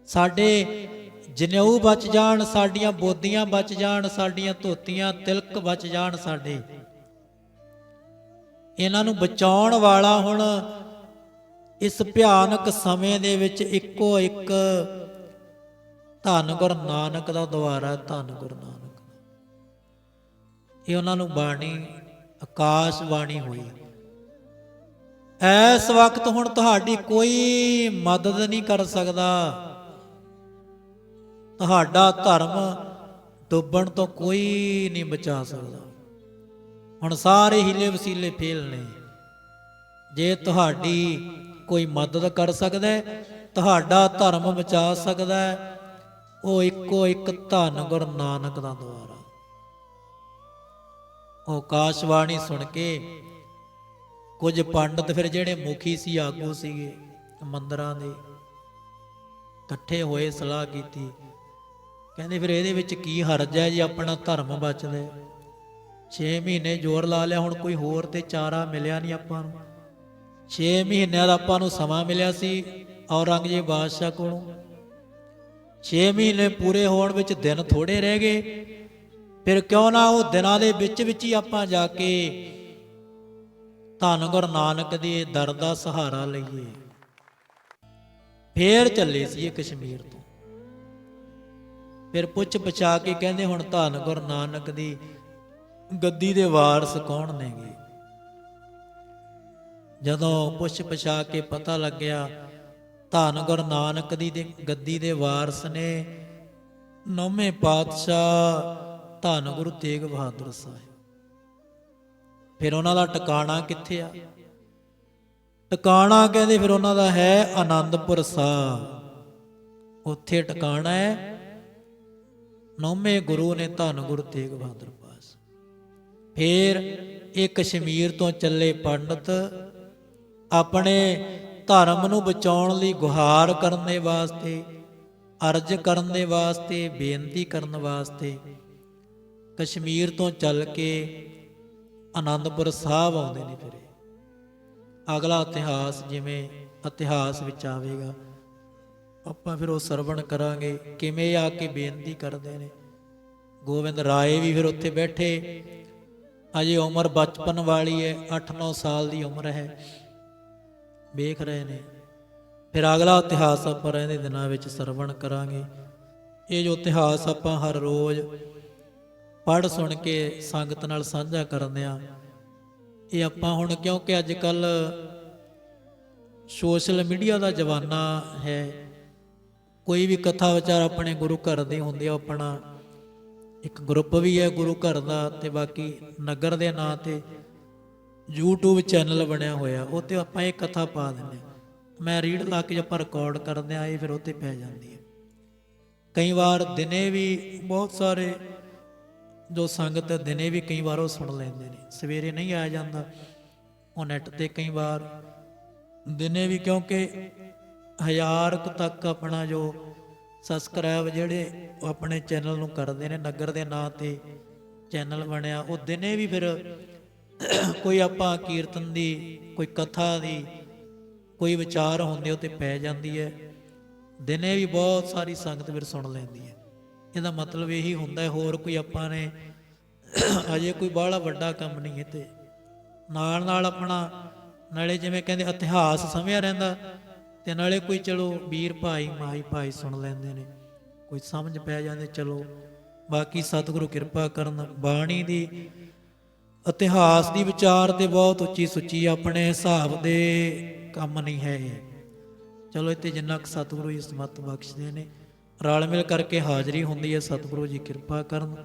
ਸਾਡੇ ਜਨੇਊ ਬਚ ਜਾਣ, ਸਾਡੀਆਂ ਬੋਦੀਆਂ ਬਚ ਜਾਣ, ਸਾਡੀਆਂ ਧੋਤੀਆਂ ਤਿਲਕ ਬਚ ਜਾਣ ਸਾਡੇ, ਇਹਨਾਂ ਨੂੰ ਬਚਾਉਣ ਵਾਲਾ ਹੁਣ ਇਸ ਭਿਆਨਕ ਸਮੇਂ ਦੇ ਵਿੱਚ ਇੱਕੋ ਇੱਕ ਧੰਨ ਗੁਰ ਨਾਨਕ ਦਾ ਦੁਆਰਾ ਧੰਨ ਗੁਰੂ ਨਾਨਕ। ਇਹ ਉਹਨਾਂ ਨੂੰ ਬਾਣੀ, ਆਕਾਸ਼ ਬਾਣੀ ਹੋਈ। ਐਸ ਵਕਤ ਹੁਣ ਤੁਹਾਡੀ ਕੋਈ ਮਦਦ ਨਹੀਂ ਕਰ ਸਕਦਾ। ਤੁਹਾਡਾ ਧਰਮ ਡੁੱਬਣ ਤੋਂ ਕੋਈ ਨਹੀਂ ਬਚਾ ਸਕਦਾ। ਹੁਣ ਸਾਰੇ ਹੀਲੇ ਵਸੀਲੇ ਫੇਲ ਨੇ ਜੇ ਤੁਹਾਡੀ ਕੋਈ ਮਦਦ ਕਰ ਸਕਦਾ ਹੈ, ਤੁਹਾਡਾ ਧਰਮ ਬਚਾ ਸਕਦਾ ਹੈ। ਉਹ ਇੱਕੋ ਇੱਕ ਧੰਨ ਗੁਰ ਨਾਨਕ ਦਾ ਦੁਆਰਾ। ਉਹ ਆਕਾਸ਼ਵਾਣੀ ਸੁਣ ਕੇ ਕੁਝ ਪੰਡਤ ਫਿਰ ਜਿਹੜੇ ਮੁਖੀ ਸੀ, ਆਗੂ ਸੀਗੇ, ਮੰਦਰਾਂ ਦੇ, ਇਕੱਠੇ ਹੋਏ, ਸਲਾਹ ਕੀਤੀ। ਕਹਿੰਦੇ ਫਿਰ ਇਹਦੇ ਵਿੱਚ ਕੀ ਹਰਜ ਹੈ ਜੀ, ਆਪਣਾ ਧਰਮ ਬਚਦਾ? 6 ਮਹੀਨੇ ਜ਼ੋਰ ਲਾ ਲਿਆ, ਹੁਣ ਕੋਈ ਹੋਰ ਤੇ ਚਾਰਾ ਮਿਲਿਆ ਨਹੀਂ ਆਪਾਂ ਨੂੰ। 6 ਮਹੀਨਿਆਂ ਦਾ ਆਪਾਂ ਨੂੰ ਸਮਾਂ ਮਿਲਿਆ ਸੀ, ਔਰੰਗਜ਼ੇਬ ਬਾਦਸ਼ਾਹ ਕੋਲੋਂ। 6 ਮਹੀਨੇ ਪੂਰੇ ਹੋਣ ਵਿੱਚ ਦਿਨ ਥੋੜੇ ਰਹਿ ਗਏ। ਫਿਰ ਕਿਉਂ ਨਾ ਉਹ ਦਿਨਾਂ ਦੇ ਵਿੱਚ ਵਿੱਚ ਹੀ ਆਪਾਂ ਜਾ ਕੇ ਧੰਨ ਗੁਰ ਨਾਨਕ ਦੇ ਦਰ ਦਾ ਸਹਾਰਾ ਲਈਏ। ਫੇਰ ਚੱਲੇ ਸੀ ਇਹ ਕਸ਼ਮੀਰ ਤੋਂ। ਫਿਰ ਪੁੱਛ ਪਛਾ ਕੇ ਕਹਿੰਦੇ ਹੁਣ ਧੰਨ ਗੁਰੂ ਨਾਨਕ ਦੀ ਗੱਦੀ ਦੇ ਵਾਰਸ ਕੌਣ ਨੇਗੇ? ਜਦੋਂ ਪੁੱਛ ਪਛਾ ਕੇ ਪਤਾ ਲੱਗਿਆ ਧੰਨ ਗੁਰੂ ਨਾਨਕ ਦੀ ਦੇ, ਗੱਦੀ ਦੇ ਵਾਰਸ ਨੇ ਨੌਵੇਂ ਪਾਤਸ਼ਾਹ ਧੰਨ ਗੁਰੂ ਤੇਗ ਬਹਾਦਰ ਸਾਹਿਬ। ਫਿਰ ਉਹਨਾਂ ਦਾ ਟਿਕਾਣਾ ਕਿੱਥੇ ਆ? ਟਿਕਾਣਾ ਕਹਿੰਦੇ ਫਿਰ ਉਹਨਾਂ ਦਾ ਹੈ ਆਨੰਦਪੁਰ ਸਾਹਿਬ। ਉੱਥੇ ਟਿਕਾਣਾ ਹੈ ਨੌਵੇਂ ਗੁਰੂ ਨੇ ਧੰਨ ਗੁਰੂ ਤੇਗ ਬਹਾਦਰ ਪਾਸ। ਫਿਰ ਇਹ ਕਸ਼ਮੀਰ ਤੋਂ ਚੱਲੇ ਪੰਡਤ ਆਪਣੇ ਧਰਮ ਨੂੰ ਬਚਾਉਣ ਲਈ ਗੁਹਾਰ ਕਰਨ ਦੇ ਵਾਸਤੇ, ਅਰਜ ਕਰਨ ਦੇ ਵਾਸਤੇ, ਬੇਨਤੀ ਕਰਨ ਵਾਸਤੇ ਕਸ਼ਮੀਰ ਤੋਂ ਚੱਲ ਕੇ ਆਨੰਦਪੁਰ ਸਾਹਿਬ ਆਉਂਦੇ ਨੇ ਫਿਰ ਅਗਲਾ ਇਤਿਹਾਸ ਜਿਵੇਂ ਇਤਿਹਾਸ ਵਿੱਚ ਆਵੇਗਾ, ਆਪਾਂ ਫਿਰ ਉਹ ਸਰਵਣ ਕਰਾਂਗੇ, ਕਿਵੇਂ ਆ ਕੇ ਬੇਨਤੀ ਕਰਦੇ ਨੇ। ਗੋਬਿੰਦ ਰਾਏ ਵੀ ਫਿਰ ਉੱਥੇ ਬੈਠੇ, ਅਜੇ ਉਮਰ ਬਚਪਨ ਵਾਲੀ ਹੈ 8-9 ਸਾਲ ਦੀ ਉਮਰ ਹੈ। ਵੇਖ ਰਹੇ ਨੇ। ਫਿਰ ਅਗਲਾ ਇਤਿਹਾਸ ਆਪਾਂ ਰਹਿੰਦੇ ਦਿਨਾਂ ਵਿੱਚ ਸਰਵਣ ਕਰਾਂਗੇ। ਇਹ ਜੋ ਇਤਿਹਾਸ ਆਪਾਂ ਹਰ ਰੋਜ਼ ਪੜ੍ਹ ਸੁਣ ਕੇ ਸੰਗਤ ਨਾਲ ਸਾਂਝਾ ਕਰਦੇ ਆ ਇਹ ਆਪਾਂ ਹੁਣ ਕਿਉਂਕਿ ਅੱਜ ਕੱਲ ਸੋਸ਼ਲ ਮੀਡੀਆ ਦਾ ਜ਼ਮਾਨਾ ਹੈ। ਕੋਈ ਵੀ ਕਥਾ ਵਿਚਾਰ ਆਪਣੇ ਗੁਰੂ ਘਰ ਦੇ ਹੁੰਦੇ ਆ ਆਪਣਾ ਇੱਕ ਗਰੁੱਪ ਵੀ ਹੈ ਗੁਰੂ ਘਰ ਦਾ ਤੇ ਬਾਕੀ ਨਗਰ ਦੇ ਨਾਂ ਤੇ YouTube ਚੈਨਲ ਬਣਿਆ ਹੋਇਆ ਉਹ ਤੇ ਆਪਾਂ ਇਹ ਕਥਾ ਪਾ ਦਿੰਦੇ ਹਾਂ। ਮੈਂ ਰੀਡ ਲਾ ਕੇ ਜੇ ਆਪਾਂ ਰਿਕਾਰਡ ਕਰਦੇ ਆ ਇਹ ਫਿਰ ਉੱਤੇ ਪੈ ਜਾਂਦੀ ਹੈ ਕਈ ਵਾਰ ਦਿਨੇ ਵੀ ਬਹੁਤ ਸਾਰੇ ਜੋ ਸੰਗਤ ਦਿਨੇ ਵੀ ਕਈ ਵਾਰ ਉਹ ਸੁਣ ਲੈਂਦੇ ਨੇ ਸਵੇਰੇ ਨਹੀਂ ਆ ਜਾਂਦਾ, ਉਹ ਨੈਟ ਤੇ ਕਈ ਵਾਰ ਦਿਨੇ ਵੀ ਕਿਉਂਕਿ ਹਜ਼ਾਰ ਕੁ ਤੱਕ ਆਪਣਾ ਜੋ ਸਬਸਕ੍ਰਾਈਬ ਜਿਹੜੇ ਆਪਣੇ ਚੈਨਲ ਨੂੰ ਕਰਦੇ ਨੇ, ਨਗਰ ਦੇ ਨਾਂ ਤੇ ਚੈਨਲ ਬਣਿਆ, ਉਹ ਦਿਨੇ ਵੀ ਫਿਰ ਕੋਈ ਆਪਾਂ ਕੀਰਤਨ ਦੀ, ਕੋਈ ਕਥਾ ਦੀ, ਕੋਈ ਵਿਚਾਰ ਹੁੰਦੇ ਉਹ ਤੇ ਪੈ ਜਾਂਦੀ ਹੈ। ਦਿਨੇ ਵੀ ਬਹੁਤ ਸਾਰੀ ਸੰਗਤ ਫਿਰ ਸੁਣ ਲੈਂਦੀ ਹੈ। ਇਹਦਾ ਮਤਲਬ ਇਹੀ ਹੁੰਦਾ ਹੈ, ਹੋਰ ਕੋਈ ਆਪਾਂ ਨੇ ਅਜੇ ਕੋਈ ਬਾਹਲਾ ਵੱਡਾ ਕੰਮ ਨਹੀਂ ਹੈ ਤੇ। ਨਾਲ ਨਾਲ ਆਪਣਾ, ਨਾਲੇ ਜਿਵੇਂ ਕਹਿੰਦੇ ਇਤਿਹਾਸ ਸਮਝਿਆ ਰਹਿੰਦਾ ਤੇ ਨਾਲੇ ਕੋਈ ਚਲੋ ਵੀਰ ਭਾਈ ਮਾਈ ਭਾਈ ਸੁਣ ਲੈਂਦੇ ਨੇ। ਕੋਈ ਸਮਝ ਪੈ ਜਾਂਦੇ, ਚਲੋ ਬਾਕੀ ਸਤਿਗੁਰੂ ਕਿਰਪਾ ਕਰਨ, ਬਾਣੀ ਦੀ ਇਤਿਹਾਸ ਦੀ ਵਿਚਾਰ ਤੇ ਬਹੁਤ ਉੱਚੀ ਸੁੱਚੀ ਆਪਣੇ ਹਿਸਾਬ ਦੇ ਕੰਮ ਨਹੀਂ ਹੈ ਚਲੋ ਇੱਥੇ ਜਿੰਨਾ ਕੁ ਸਤਿਗੁਰੂ ਜੀ ਸਮਤ ਬਖਸ਼ਦੇ ਨੇ, ਰਲ ਮਿਲ ਕਰਕੇ ਹਾਜ਼ਰੀ ਹੁੰਦੀ ਹੈ, ਸਤਿਗੁਰੂ ਜੀ ਕਿਰਪਾ ਕਰਨ।